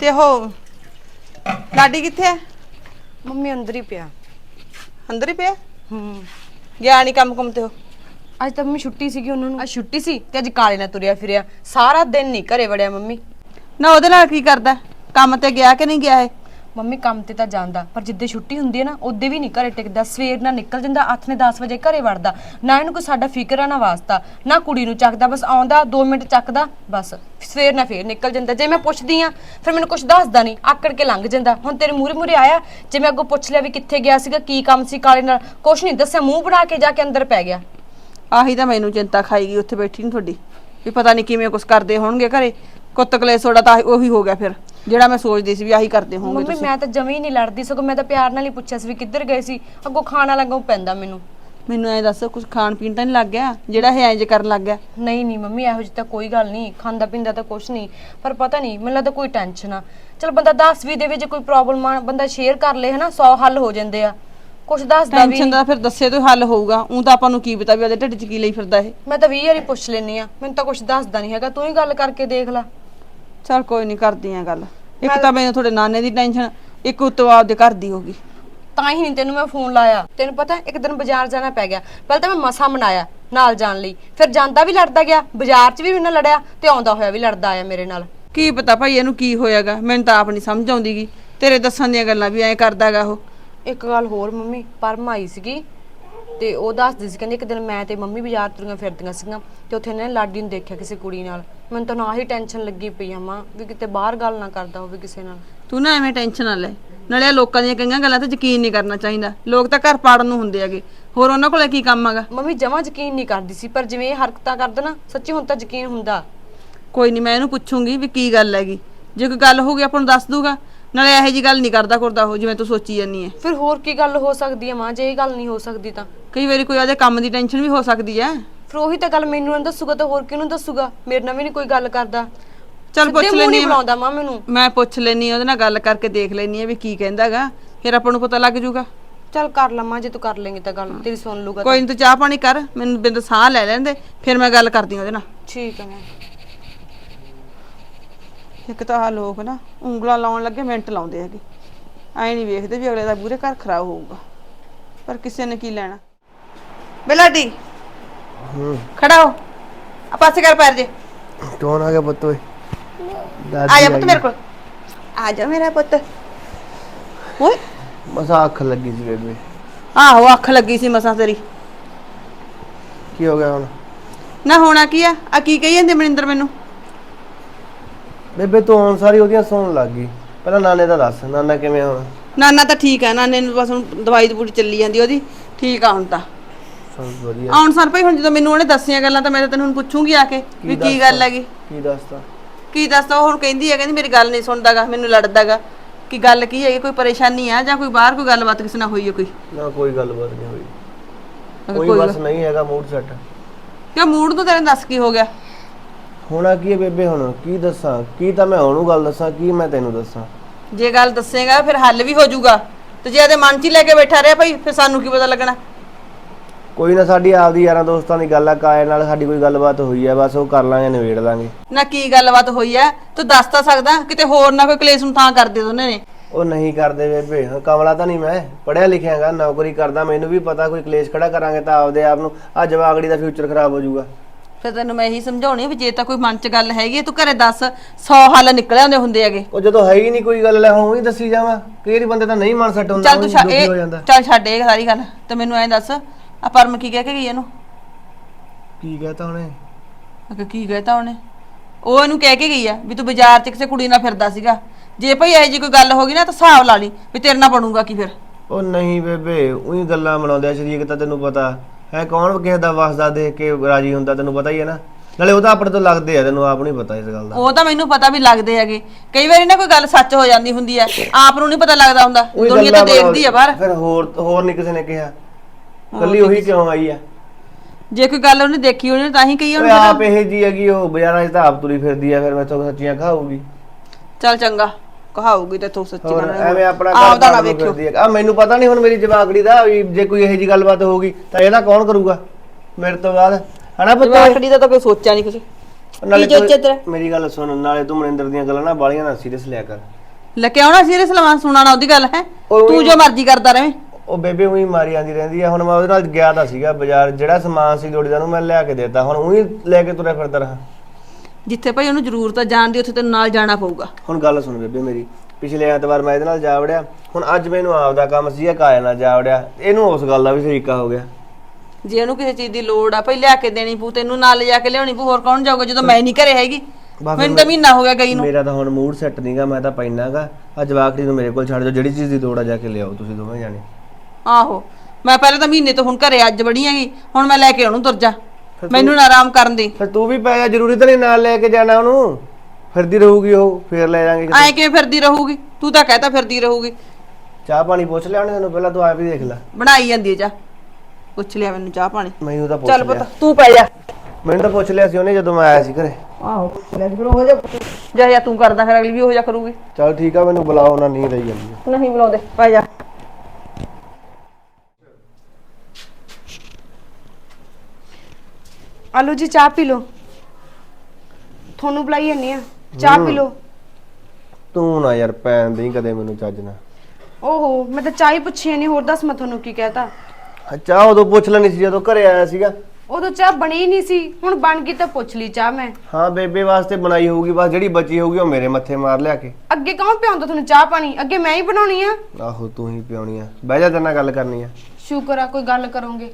ਤੇ ਉਹ ਲਾਡੀ ਕਿੱਥੇ ਆ? ਮੰਮੀ ਅੰਦਰ ਹੀ ਪਿਆ। ਅੰਦਰ ਹੀ ਪਿਆ? ਹੂੰ ਗਿਆ ਨਹੀਂ ਕੰਮ ਕੁਮ ਤੇ ਉਹ? ਅੱਜ ਤਾਂ ਮੰਮੀ ਛੁੱਟੀ ਸੀਗੀ ਉਹਨਾਂ ਨੂੰ। ਅੱਜ ਛੁੱਟੀ ਸੀ ਤੇ ਅੱਜ ਕਾਲੇ ਨਾਲ ਤੁਰਿਆ ਫਿਰਿਆ। ਸਾਰਾ ਦਿਨ ਨਹੀਂ ਘਰੇ ਵੜਿਆ ਮੰਮੀ। ਨਾ ਉਹਦੇ ਨਾਲ ਕੀ ਕਰਦਾ? ਕੰਮ ਤੇ ਗਿਆ ਕਿ ਨਹੀਂ ਗਿਆ ਇਹ? ਮੰਮੀ, ਕੰਮ ਤੇ ਤਾਂ ਜਾਂਦਾ, ਪਰ ਜਿੱਦੇ ਛੁੱਟੀ ਹੁੰਦੀ ਹੈ ਨਾ, ਉਹਦੇ ਵੀ ਨਹੀਂ ਘਰੇ ਟਿਕਦਾ, ਸਵੇਰ ਨਾਲ ਨਿਕਲ ਜਾਂਦਾ 8 ਨੇ 10 ਵਜੇ ਘਰੇ ਵੜਦਾ, ਨਾ ਇਹਨੂੰ ਕੋਈ ਸਾਡਾ ਫਿਕਰ ਆ, ਨਾ ਵਾਸਤਾ, ਨਾ ਕੁੜੀ ਨੂੰ ਚੱਕਦਾ, ਬਸ ਆਉਂਦਾ 2 ਮਿੰਟ ਚੱਕਦਾ, ਬਸ, ਸਵੇਰ ਨਾਲ ਫੇਰ ਨਿਕਲ ਜਾਂਦਾ, ਜੇ ਮੈਂ ਪੁੱਛਦੀ ਆ ਫਿਰ ਮੈਨੂੰ ਕੁਝ ਦੱਸਦਾ ਨਹੀਂ, ਆਕੜ ਕੇ ਲੰਘ ਜਾਂਦਾ, ਹੁਣ ਤੇਰੇ ਮੂਰੇ ਮੂਰੇ ਆਇਆ, ਜੇ ਮੈਂ ਅੱਗੋਂ ਪੁੱਛ ਲਿਆ ਵੀ ਕਿੱਥੇ ਗਿਆ ਸੀਗਾ, ਕੀ ਕੰਮ ਸੀ, ਕਾਲੇ ਨਾਲ ਕੁਝ ਨਹੀਂ ਦੱਸਿਆ, ਮੂੰਹ ਬਣਾ ਕੇ ਜਾ ਕੇ ਅੰਦਰ ਪੈ ਗਿਆ। ਆਹੀ ਤਾਂ ਮੈਨੂੰ ਚਿੰਤਾ ਖਾਈ ਗਈ, ਉੱਥੇ ਬੈਠੀ ਨੂੰ ਤੁਹਾਡੀ, ਵੀ ਪਤਾ ਨਹੀਂ ਕਿਵੇਂ ਕੁਛ ਕਰਦੇ ਹੋਣਗੇ ਘਰੇ, ਕੁੱਤ ਕਲੇਸੋੜਾ ਤਾਂ ਉਹੀ ਹੋ ਗਿਆ ਫਿਰ। ਜਿਹੜਾ ਮੈਂ ਸੋਚਦੀ ਸੀ ਵੀ ਆਹੀ ਕਰਦੇ ਮੰਮੀ ਤੁਸੀਂ। ਮੈਂ ਤਾਂ ਜਮੀ ਹੀ ਨਹੀਂ ਲੜਦੀ ਸਗੋਂ ਮੈਂ ਤਾਂ ਪਿਆਰ ਨਾਲ ਹੀ ਪੁੱਛਿਆ ਸੀ ਵੀ ਕਿੱਧਰ ਗਏ ਸੀ। ਅੱਗੋਂ ਖਾਣਾ ਲੱਗੋਂ ਪੈਂਦਾ ਮੈਨੂੰ? ਮੈਨੂੰ ਐ ਦੱਸ ਕੁਝ ਖਾਣ ਪੀਣ ਤਾਂ ਨਹੀਂ ਲੱਗ ਗਿਆ? ਜਿਹੜਾ ਇਹ ਇੰਜ ਕਰਨ ਲੱਗ ਗਿਆ? ਨਹੀਂ ਨਹੀਂ ਮੰਮੀ ਇਹੋ ਜਿਹੀ ਤਾਂ ਕੋਈ ਗੱਲ ਨਹੀਂ। ਖਾਂਦਾ ਪੀਂਦਾ ਤਾਂ ਕੁਛ ਨਹੀਂ। ਪਰ ਪਤਾ ਨਹੀਂ ਮੈਨੂੰ ਲੱਗਦਾ ਕੋਈ ਟੈਨਸ਼ਨ ਆ। ਚਲ ਬੰਦਾ ਦੱਸ ਵੀ ਦੇਵੇ ਜੇ ਕੋਈ ਪ੍ਰੋਬਲਮ ਆ ਬੰਦਾ ਸ਼ੇਅਰ ਕਰ ਲੇ ਹਨਾ? 100 ਹੱਲ ਹੋ ਜਾਂਦੇ ਆ। ਕੁਛ ਦੱਸਦਾ ਵੀ ਟੈਨਸ਼ਨ ਦਾ ਫਿਰ ਦੱਸੇ ਤੋਂ ਹੱਲ ਹੋਊਗਾ। ਉਹ ਤਾਂ ਆਪਾਂ ਨੂੰ ਕੀ ਪਤਾ ਵੀ ਉਹਦੇ ਢਿੱਡ 'ਚ ਕੀ ਲਈ ਫਿਰਦਾ ਇਹ। ਮੈਂ ਤਾਂ 20 ਵਾਰੀ ਪੁੱਛ ਲੈਣੀ ਆ। ਮੈਨੂੰ ਤਾਂ ਕੁਛ ਦੱਸਦਾ ਨਹੀਂ ਹੈਗਾ। ਤੂੰ ਹੀ ਗੱਲ ਕਰਕੇ ਦੇਖ ਲੈ। ਚਲ ਕੋਈ ਨਹੀਂ ਕਰਦੀ ਆ ਗੱਲ। ਇੱਕ ਤਾਂ ਮੈਨੂੰ ਤੁਹਾਡੇ ਨਾਨੇ ਦੀ ਟੈਨਸ਼ਨ ਇੱਕ ਉਤੋਂ ਆਪਦੇ ਘਰ ਦੀ ਹੋਗੀ ਤਾਂ ਹੀ ਨਹੀਂ ਤੈਨੂੰ ਮੈਂ ਫੋਨ ਲਾਇਆ। ਤੈਨੂੰ ਪਤਾ ਇੱਕ ਦਿਨ ਬਾਜ਼ਾਰ ਜਾਣਾ ਪੈ ਗਿਆ। ਪਹਿਲਾਂ ਤਾਂ ਮੈਂ ਮਸਾ ਮਨਾਇਆ ਨਾਲ ਜਾਣ ਲਈ। ਫਿਰ ਜਾਂਦਾ ਵੀ ਲੜਦਾ ਗਿਆ ਬਾਜ਼ਾਰ 'ਚ ਵੀ ਮੇਰੇ ਨਾਲ ਲੜਿਆ ਤੇ ਆਉਂਦਾ ਹੋਇਆ ਵੀ ਲੜਦਾ ਆਇਆ ਮੇਰੇ ਨਾਲ। ਕੀ ਪਤਾ ਭਾਈ ਇਹਨੂੰ ਕੀ ਹੋਇਆਗਾ ਮੈਨੂੰ ਤਾਂ ਆਪ ਨਹੀਂ ਸਮਝ ਆਉਂਦੀਗੀ ਤੇਰੇ ਦੱਸਣ ਦੀਆਂ ਗੱਲਾਂ ਵੀ ਐਂ ਕਰਦਾਗਾ ਉਹ। ਇੱਕ ਗੱਲ ਹੋਰ ਮੰਮੀ ਪਰਮ ਆਈ ਸੀਗੀ ਤੇ ਉਹ ਦੱਸਦੀ ਸੀ ਕਹਿੰਦੀ ਇੱਕ ਦਿਨ ਮੈਂ ਤੇ ਮੰਮੀ ਬਾਜ਼ਾਰ ਤੁਰੀਆਂ ਫਿਰਦੀਆਂ ਸੀਗੀਆਂ ਤੇ ਉੱਥੇ ਇਹਨੇ ਲਾਡੀ ਨੂੰ ਦੇਖਿਆ ਕਿਸੇ ਕੁੜੀ ਨਾਲ। ਮੈਨੂੰ ਤਾਂ ਨਾ ਹੀ ਟੈਨਸ਼ਨ ਲੱਗੀ ਪਈ ਆ ਮਾਂ ਵੀ ਕਿਤੇ ਬਾਹਰ ਗੱਲ ਨਾ ਕਰਦਾ ਹੋਵੇ ਕਿਸੇ ਨਾਲ। ਤੂੰ ਨਾ ਐਵੇਂ ਟੈਨਸ਼ਨ ਨਾ ਲੈ। ਨਾਲੇ ਆਹ ਲੋਕਾਂ ਦੀਆਂ ਕਈਆਂ ਗੱਲਾਂ ਤੇ ਯਕੀਨ ਨਹੀਂ ਕਰਨਾ ਚਾਹੀਦਾ। ਲੋਕ ਤਾਂ ਘਰ ਪਾੜਨ ਨੂੰ ਹੁੰਦੇ ਹੈਗੇ। ਹੋਰ ਉਹਨਾਂ ਕੋਲੇ ਕੀ ਕੰਮ ਹੈਗਾ? ਮੰਮੀ ਜਮਾ ਯਕੀਨ ਨਹੀਂ ਕਰਦੀ ਸੀ ਪਰ ਜਿਵੇਂ ਇਹ ਹਰਕਤਾਂ ਕਰਦਾ ਨਾ ਸੱਚੀ ਹੁਣ ਤਾਂ ਯਕੀਨ ਹੁੰਦਾ। ਕੋਈ ਨਹੀਂ ਮੈਂ ਇਹਨੂੰ ਪੁੱਛੂੰਗੀ ਵੀ ਕੀ ਗੱਲ ਹੈਗੀ। ਜੇ ਕੋਈ ਗੱਲ ਹੋਊਗੀ ਆਪਾਂ ਨੂੰ ਦੱਸ ਦੂਗਾ ਨਾਲੇ ਇਹੋ ਜੀ ਗੱਲ ਨਹੀਂ ਕਰਦਾ ਕਰਦਾ ਉਹ ਜਿਵੇਂ ਤੂੰ ਸੋਚੀ ਜਾਂਦੀ ਹੈ ਫਿਰ ਹੋਰ ਕੀ ਗੱਲ ਹੋ ਸਕਦੀ ਹੈ ਮਾਂ? ਜੇ ਇਹ ਗੱਲ ਨਹੀਂ ਹੋ ਸਕਦੀ ਤਾਂ। ਕਈ ਵਾਰੀ ਕੋਈ ਉਹਦੇ ਕੰਮ ਦੀ ਟੈਨਸ਼ਨ ਵੀ ਹੋ ਸਕਦੀ ਹੈ ਫਿਰ ਉਹੀ ਤਾਂ ਗੱਲ ਮੈਨੂੰ ਨਾ ਦੱਸੂਗਾ ਤਾਂ ਹੋਰ ਕਿਹਨੂੰ ਦੱਸੂਗਾ? ਮੇਰੇ ਨਾਲ ਵੀ ਨਹੀਂ ਕੋਈ ਗੱਲ ਕਰਦਾ। ਚੱਲ ਪੁੱਛ ਲੈਣੀ ਬੁਲਾਉਂਦਾ ਮਾਂ ਮੈਨੂੰ। ਮੈਂ ਪੁੱਛ ਲੈਣੀ ਉਹਦੇ ਨਾਲ ਗੱਲ ਕਰਕੇ ਦੇਖ ਲੈਣੀ ਆ ਵੀ ਕੀ ਕਹਿੰਦਾਗਾ ਫਿਰ ਆਪਾਂ ਨੂੰ ਪਤਾ ਲੱਗ ਜਾਊਗਾ ਚੱਲ ਕਰ ਲਾ ਮਾਂ ਜੇ ਤੂੰ ਕਰ ਲੇਂਗੀ ਤਾਂ ਗੱਲ ਤੇਰੀ ਸੁਣ ਲੂਗਾ ਕੋਈ ਨਹੀਂ ਤੂੰ ਚਾਹ ਪਾਣੀ ਕਰ ਮੈਨੂੰ ਬਿੰਦ ਸਾਹ ਲੈ ਲੈਂਦੇ ਫਿਰ ਮੈਂ ਗੱਲ ਕਰਦੀ ਹਾਂ ਉਹਦੇ ਨਾਲ। ਠੀਕ ਹੈ ਮਾਂ। ਇੱਕ ਤਾਂ ਆ ਲੋਕ ਨਾ ਉਂਗਲਾਂ ਲਾਉਣ ਲੱਗੇ ਮਿੰਟ ਲਾਉਂਦੇ ਹੈਗੇ। ਐ ਨਹੀਂ ਵੇਖਦੇ ਵੀ ਅਗਲੇ ਦਾ ਪੂਰੇ ਘਰ ਖਰਾਬ ਹੋਊਗਾ। ਪਰ ਕਿਸੇ ਨੇ ਕੀ ਲੈਣਾ? ਬੇਲਾਡੀ ਖੜਾ ਹੋ। ਆ ਪਾਸੇ ਕਰ ਪੈਰ ਜੇ। ਕੌਣ ਆ ਗਿਆ ਪੁੱਤ ਓਏ? ਆ ਜਾ ਪੁੱਤ ਮੇਰੇ ਕੋਲ। ਆ ਜਾ ਮੇਰਾ ਪੁੱਤ। ਓਏ। ਮਸਾ ਅੱਖ ਲੱਗੀ ਸੀ ਬੇਬੇ। ਆਹੋ ਅੱਖ ਲੱਗੀ ਸੀ ਮਸਾਂ ਤੇਰੀ। ਕੀ ਹੋ ਗਿਆ ਹੁਣ? ਨਾ ਹੋਣਾ ਕੀ ਆ? ਆ ਕੀ ਕਹੀ ਜਾਂਦੇ ਮਨਿੰਦਰ ਮੈਨੂੰ? ਬੇਬੇ ਤੂੰ ਹੁਣ ਸਾਰੀ ਉਹਦੀਆਂ ਸੁਣਨ ਲੱਗ ਗਈ। ਪਹਿਲਾਂ ਨਾਨੇ ਦਾ ਦੱਸ ਨਾਨਾ ਕਿਵੇਂ ਹੁਣ? ਨਾਨਾ ਤਾਂ ਠੀਕ ਆ ਨਾਨੇ ਨੂੰ ਬਸ ਹੁਣ ਦਵਾਈ ਦਵੂਈ ਚੱਲੀ ਜਾਂਦੀ ਉਹਦੀ। ਠੀਕ ਆ ਹੁਣ ਤਾਂ। ਸਭ ਵਧੀਆ। ਆਉਣ ਸਾਰ ਭਾਈ ਹੁਣ ਜਦੋਂ ਮੈਨੂੰ ਉਹਨੇ ਦੱਸੀਆਂ ਗੱਲਾਂ ਤਾਂ ਮੈਂ ਤਾਂ ਤੈਨੂੰ ਹੁਣ ਪੁੱਛੂੰਗੀ ਆ ਕੇ ਵੀ ਕੀ ਗੱਲ ਹੈਗੀ। ਕੀ ਦੱਸਦਾ? ਕੀ ਦੱਸਦਾ? ਉਹ ਹੁਣ ਕਹਿੰਦੀ ਹੈ ਕਹਿੰਦੀ ਮੇਰੀ ਗੱਲ ਨਹੀਂ ਸੁਣਦਾਗਾ ਮੈਨੂੰ ਲੜਦਾਗਾ। ਕੀ ਗੱਲ ਕੀ ਹੈਗੀ? ਕੋਈ ਪਰੇਸ਼ਾਨੀ ਆ ਜਾਂ ਕੋਈ ਬਾਹਰ ਕੋਈ ਗੱਲਬਾਤ ਕਿਸੇ ਨਾਲ ਹੋਈ ਹੈ ਕੋਈ? ਨਾ ਕੋਈ ਗੱਲਬਾਤ ਨਹੀਂ ਹੋਈ। ਕੋਈ ਬਸ ਨਹੀਂ ਹੈਗਾ ਮੂਡ ਸੈੱਟ ਕਿਉਂ ਮੂਡ ਤੋਂ ਤੇਰੇ ਦੱਸ ਕੀ ਹੋ ਗਿਆ? ਹੋਣਾ ਕੀ ਹੈ ਬੇਬੇ ਹੁਣ? ਕੀ ਦੱਸਾਂ? ਕੀ ਤਾਂ ਮੈਂ ਉਹਨੂੰ ਗੱਲ ਦੱਸਾਂ ਕੀ ਮੈਂ ਤੈਨੂੰ ਦੱਸਾਂ? ਜੇ ਗੱਲ ਦੱਸੇਗਾ ਫਿਰ ਹੱਲ ਵੀ ਹੋ ਜਾਊਗਾ। ਤੇ ਜੇ ਇਹਦੇ ਮਨ 'ਚ ਹੀ ਲੈ ਕੇ ਬੈਠਾ ਰਿਹਾ ਭਾਈ ਫਿਰ ਸਾਨੂੰ ਕੀ ਪਤਾ ਲੱਗਣਾ? ਕੋਈ ਨਾ ਸਾਡੀ ਆਪਦੀ ਯਾਰਾਂ ਦੋਸਤਾਂ ਦੀ ਗੱਲ ਆ ਕਾਇ ਨਾਲ ਸਾਡੀ ਕੋਈ ਗੱਲਬਾਤ ਹੋਈ ਹੈ ਬਸ ਉਹ ਕਰ ਲਾਂਗੇ ਨਿਬੇੜ ਲਾਂਗੇ। ਨਾ ਕੀ ਗੱਲਬਾਤ ਹੋਈ ਐ ਤੂੰ ਦੱਸ ਤਾਂ ਸਕਦਾ ਕਿਤੇ ਹੋਰ ਨਾ ਕੋਈ ਕਲੇਸ਼ ਨੂੰ ਥਾਂ ਕਰ ਦੇ ਦੋਨੇ ਨੇ। ਉਹ ਨਹੀਂ ਕਰਦੇ ਬੇਬੇ ਹਾਂ, ਕਮਲਾ ਤਾਂ ਨਹੀਂ ਮੈਂ ਪੜਿਆ ਲਿਖਿਆਗਾ ਨੌਕਰੀ ਕਰਦਾ ਮੈਨੂੰ ਵੀ ਪਤਾ ਕੋਈ ਕਲੇਸ਼ ਖੜਾ ਕਰਾਂਗੇ ਤਾਂ ਆਪਦੇ ਆਪ ਨੂੰ ਆ ਜਵਾਗੜੀ ਦਾ ਫਿਊਚਰ ਖਰਾਬ ਹੋ ਜਾਊਗਾ। ਫਿਰ ਤੈਨੂੰ ਮੈਂ ਇਹੀ ਸਮਝਾਉਣੀ ਵੀ ਜੇ ਤਾਂ ਕੋਈ ਮਨ 'ਚ ਗੱਲ ਹੈਗੀ ਤੂੰ ਘਰੇ ਦੱਸ 100 ਹੱਲ ਨਿਕਲ ਆਉਂਦੇ ਹੁੰਦੇ ਹੈਗੇ। ਉਹ ਜਦੋਂ ਹੈ ਹੀ ਨਹੀਂ ਕੋਈ ਗੱਲ ਲੈ ਹੁਣ ਹੀ ਦੱਸੀ ਜਾਵਾਂ ਕਈ ਵਾਰੀ ਬੰਦੇ ਤਾਂ ਨਹੀਂ ਮਨ ਸੈੱਟ ਹੁੰਦਾ ਚੱਲ ਤੂੰ ਛੱਡ ਇਹ ਚੱਲ ਛੱਡ ਇਹ ਸਾਰੀ ਗੱਲ ਤੇ ਮੈਨੂੰ ਐਂ ਦੱਸ ਆ ਪਰਮ ਕੀ ਕਹਿ ਕੇ ਗਈ ਇਹਨੂੰ? ਕੀ ਕਹਤਾ ਉਹਨੇ? ਕਿਹਾ ਕੀ ਕਹਿਤਾ ਉਹਨੇ? ਉਹ ਇਹਨੂੰ ਕਹਿ ਕੇ ਗਈ ਆ ਵੀ ਤੂੰ ਬਾਜ਼ਾਰ 'ਚ ਕਿਸੇ ਕੁੜੀ ਨਾਲ ਫਿਰਦਾ ਸੀਗਾ। ਜੇ ਭਈ ਇਹੋ ਜੀ ਕੋਈ ਗੱਲ ਹੋ ਗਈ ਨਾ ਤਾਂ ਹਿਸਾਬ ਲਾ ਲਈ ਵੀ ਤੇਰੇ ਨਾਲ ਬਣੂਗਾ ਕੀ ਫਿਰ। ਉਹ ਨਹੀਂ ਬੇਬੇ ਉਹੀ ਗੱਲਾਂ ਬਣਾਉਂਦੇ ਆ ਸ਼ਰੀਕ ਤਾਂ ਤੈਨੂੰ ਪਤਾ। ਹੈ ਕੌਣ ਕਿਸੇ ਦਾ ਵਸਦਾ ਦੇਖ ਕੇ ਰਾਜੀ ਹੁੰਦਾ ਤੈਨੂੰ ਪਤਾ ਹੀ ਹੈ ਨਾ। ਨਾਲੇ ਉਹ ਤਾਂ ਆਪਣੇ ਤੋਂ ਲੱਗਦੇ ਆ ਤੈਨੂੰ ਆਪ ਨਹੀਂ ਪਤਾ ਇਸ ਗੱਲ ਦਾ। ਉਹ ਤਾਂ ਮੈਨੂੰ ਪਤਾ ਵੀ ਲੱਗਦੇ ਹੈਗੇ। ਕਈ ਵਾਰੀ ਨਾ ਕੋਈ ਗੱਲ ਸੱਚ ਹੋ ਜਾਂਦੀ ਹੁੰਦੀ ਹੈ ਆਪ ਨੂੰ ਨਹੀਂ ਪਤਾ ਲੱਗਦਾ ਹੁੰਦਾ। ਉਹੀ ਦੁਨੀਆ ਤਾਂ ਗੱਲਾਂ ਦੇਖਦੀ ਆ ਬਾਹਰ। ਫਿਰ ਹੋਰ ਹੋਰ ਨਹੀਂ ਕਿਸੇ ਨੇ ਕਿਹਾ। ਕੱਲੀ ਉਹੀ ਕਿਉਂ ਆਈ ਆ? ਜੇ ਕੋਈ ਗੱਲ ਉਹਨੇ ਦੇਖੀ ਉਹਨੇ ਤਾਂ ਹੀ ਕਹੀ ਓਏ ਉਹਨੇ ਆਪ ਇਹ ਜੀ ਹੈਗੀ ਉਹ ਬਾਜ਼ਾਰਾਂ 'ਚ ਤਾਂ ਆਪ ਤੁਰੀ ਫਿਰਦੀ ਆ ਫਿਰ ਮੈਥੋਂ ਸੱਚੀਆਂ ਖਾਊਗੀ। ਚੱਲ ਚੰਗਾ ਕਹਾਊਗੀ ਤੇ ਤੂੰ ਸੱਚੀ ਹੋਰ ਗੱਲ ਐਵੇਂ ਆਪਣਾ ਆਪਦਾ ਨਾ ਘਰ ਵੇਖਿਓ। ਆ। ਮੈਨੂੰ ਪਤਾ ਨਹੀਂ ਹੁਣ ਮੇਰੀ ਜਵਾਕੜੀ ਦਾ ਵੀ ਜੇ ਕੋਈ ਇਹੋ ਜੀ ਗੱਲਬਾਤ ਹੋਊਗੀ ਤਾਂ ਇਹਦਾ ਕੌਣ ਕਰੂਗਾ? ਮੇਰੇ ਤੋਂ ਬਾਅਦ। ਹਨਾ ਪੁੱਤ? ਜਵਾਕੜੀ ਦਾ ਤਾਂ ਕੋਈ ਸੋਚਿਆ ਨਹੀਂ ਕੁਛ। ਨਾਲੇ ਕੀ ਸੋਚਿਆ ਤੂੰ-? ਮੇਰੀ ਗੱਲ ਸੁਣ ਨਾਲੇ ਤੂੰ ਮਨਿੰਦਰ ਦੀਆਂ ਗੱਲਾਂ ਨਾ ਬਾਲੀਆਂ ਨਾ ਸੀਰੀਅਸ ਲਿਆ ਕਰ। ਲੈ ਕੇ ਆਉਣਾ ਸੀਰੀਅਸ ਲਵਾਂ ਸੁਣਾਣਾ ਉਹਦੀ ਗੱਲ ਹੈ? ਉਹ- ਤੂੰ ਜੋ ਮਰਜ਼ੀ ਕਰਦਾ ਰਹੇ। ਉਹ ਬੇਬੇ ਉਹੀ ਮਾਰੀ ਆਂਦੀ ਰਹਿੰਦੀ ਆ। ਹੁਣ ਮੈਂ ਉਹਦੇ ਨਾਲ ਗਿਆ ਤਾਂ ਸੀਗਾ ਬਾਜ਼ਾਰ ਜਿਹੜਾ ਸਮਾਨ ਸੀ ਲੋੜੀ ਦਾ ਨੂੰ ਮੈਂ ਲਿਆ ਕੇ ਦੇਤਾ। ਹੁਣ ਉਹੀ ਲੈ ਕੇ ਤੁਰਿਆ ਫਿਰਦਾ ਰਹਾ। ਜਿੱਥੇ ਭਾਈ ਉਹਨੂੰ ਜ਼ਰੂਰਤ ਆ ਜਾਣ ਦੀ ਉੱਥੇ ਤੈਨੂੰ ਨਾਲ ਜਾਣਾ ਪਊਗਾ। ਹੁਣ ਗੱਲ ਸੁਣ ਬੇਬੇ ਮੇਰੀ। ਪਿਛਲੇ ਐਤਵਾਰ ਮੈਂ ਇਹਦੇ ਨਾਲ ਜਾ ਵੜਿਆ। ਹੁਣ ਅੱਜ ਮੈਨੂੰ ਆਪਦਾ ਕੰਮ ਸੀਗਾ ਕਾਇਆ ਨਾਲ ਜਾ ਵੜਿਆ। ਇਹਨੂੰ ਉਸ ਗੱਲ ਦਾ ਵੀ ਤਰੀਕਾ ਹੋ ਗਿਆ। ਜੇ ਉਹਨੂੰ ਕਿਸੇ ਚੀਜ਼ ਦੀ ਲੋੜ ਆ ਭਾਈ ਲਿਆ ਕੇ ਦੇਣੀ ਪਊ ਤੈਨੂੰ ਨਾਲ ਲਿਜਾ ਕੇ ਲਿਆਉਣੀ ਪਊ ਹੋਰ ਕੌਣ ਜਾਊਗਾ ਜਦੋਂ ਮੈਂ ਨਹੀਂ ਘਰੇ ਹੈਗੀ? ਬਸ ਮੈਨੂੰ ਤਾਂ ਮਹੀਨਾ ਹੋ ਗਿਆ ਗਈ ਨੂੰ। ਮੇਰਾ ਤਾਂ ਹੁਣ ਮੂਡ ਸੈੱਟ ਨਹੀਂਗਾ ਮੈਂ ਤਾਂ ਪੈਣਾਗਾ। ਆ ਜਵਾਕੜੀ ਨੂੰ ਮੇਰੇ ਕੋਲ ਛੱਡ ਦਿਓ ਜਿਹੜੀ ਚੀਜ਼ ਦੀ ਲੋੜ ਆ ਜਾ ਕੇ ਲਿਆਓ ਤੁਸੀਂ ਦੋਵੇਂ ਜਾਣੇ। ਆਹੋ ਮੈਂ ਪਹਿਲਾਂ ਤਾਂ ਮਹੀਨੇ ਤੋਂ ਹੁਣ ਘਰੇ ਅੱਜ ਬੜੀ ਹੈਗੀ ਹੁਣ ਮੈਂ ਲੈ ਕੇ ਆਉਣੂ ਤੁਰ ਜਾ। ਮੈਨੂੰ ਨਾ ਆਰਾਮ ਕਰਨ ਦੇ। ਫਿਰ ਤੂੰ ਵੀ ਪੈ ਜਾ ਜ਼ਰੂਰੀ ਤਾਂ ਨਹੀਂ ਨਾਲ ਲੈ ਕੇ ਜਾਣਾ ਉਹਨੂੰ। ਫਿਰਦੀ ਰਹੂਗੀ ਉਹ ਫੇਰ ਲੈ ਜਾਾਂਗੇ ਐ ਕਿਵੇਂ ਫਿਰਦੀ ਰਹੂਗੀ? ਤੂੰ ਤਾਂ ਕਹਿਤਾ ਫਿਰਦੀ ਰਹੂਗੀ। ਚਾਹ ਪਾਣੀ ਪੁੱਛ ਲਿਆ ਉਹਨੇ ਤੈਨੂੰ ਪਹਿਲਾਂ ਤੂੰ ਆਪ ਹੀ ਦੇਖ ਲੈ। ਬਣਾਈ ਜਾਂਦੀ ਹੈ ਜਾ ਪੁੱਛ ਲਿਆ ਮੈਨੂੰ ਚਾਹ ਪਾਣੀ। ਮੈਨੂੰ ਤਾਂ ਪੁੱਛ ਚੱਲ ਲਿਆ। ਪੁੱਤ ਤੂੰ ਪੈ ਜਾ। ਮੈਨੂੰ ਤਾਂ ਪੁੱਛ ਲਿਆ ਸੀ ਉਹਨੇ ਜਦੋਂ ਮੈਂ ਆਇਆ ਸੀ ਘਰੇ। ਆਹੋ ਲੈ ਫਿਰ ਹੋ ਜਾ। ਜਾ ਜਾ ਤੂੰ ਕਰਦਾ ਫਿਰ ਅਗਲੀ ਵੀ ਹੋ ਜਾ ਕਰੂਗੀ। ਚਲ ਠੀਕ ਆ ਮੈਨੂੰ ਬੁਲਾਓ ਨਾ ਨੀਂਦ ਆਈ ਜਾਂਦੀ ਨਹੀਂ ਬੁਲਾਉਂਦੇ ਪੈ ਜਾ। ਆਲੂ ਜੀ ਚਾਹ ਪੀ ਲਓ। ਤੁਹਾਨੂੰ ਬੁਲਾਈ ਜਾਂਦੀ ਆ ਚਾਹ ਪੀ ਲਓ। ਤੂੰ ਨਾ ਯਾਰ ਪੈਣ ਦੇ ਕਦੇ ਮੈਨੂੰ ਚੱਜ ਨਾ ਓਹੋ ਮੈਂ ਤਾਂ ਚਾਹ ਹੀ ਪੁੱਛੀ ਨਹੀਂ ਹੋਰ ਦੱਸ ਮੈਂ ਤੁਹਾਨੂੰ ਕੀ ਕਹਿਤਾ। ਅੱਛਾ ਉਦੋਂ ਪੁੱਛ ਲੈਣੀ ਸੀ ਜਦੋਂ ਘਰੇ ਆਇਆ ਸੀਗਾ। ਉਦੋਂ ਚਾਹ ਬਣੀ ਨਹੀਂ ਸੀ ਹੁਣ ਬਣ ਗਈ ਤਾਂ ਪੁੱਛ ਲਈ ਚਾਹ ਮੈਂ। ਹਾਂ ਬੇਬੇ ਵਾਸਤੇ ਬਣਾਈ ਹੋਊਗੀ ਬਸ ਜਿਹੜੀ ਬਚੀ ਹੋਊਗੀ ਉਹ ਮੇਰੇ ਮੱਥੇ ਮਾਰ ਲਿਆ ਕੇ। ਅੱਗੇ ਕੌਣ ਪਿਆਉਂਦਾ ਤੁਹਾਨੂੰ ਚਾਹ ਪਾਣੀ? ਅੱਗੇ ਮੈਂ ਹੀ ਬਣਾਉਣੀ ਆ। ਆਹੋ ਤੂੰ ਹੀ ਪਿਉਣੀ ਆ। ਬਹਿ ਜਾ ਤੇਰੇ ਨਾਲ ਗੱਲ ਕਰਨੀ ਆ। ਸ਼ੁਕਰ ਆ ਕੋਈ ਗੱਲ ਕਰੋਗੇ।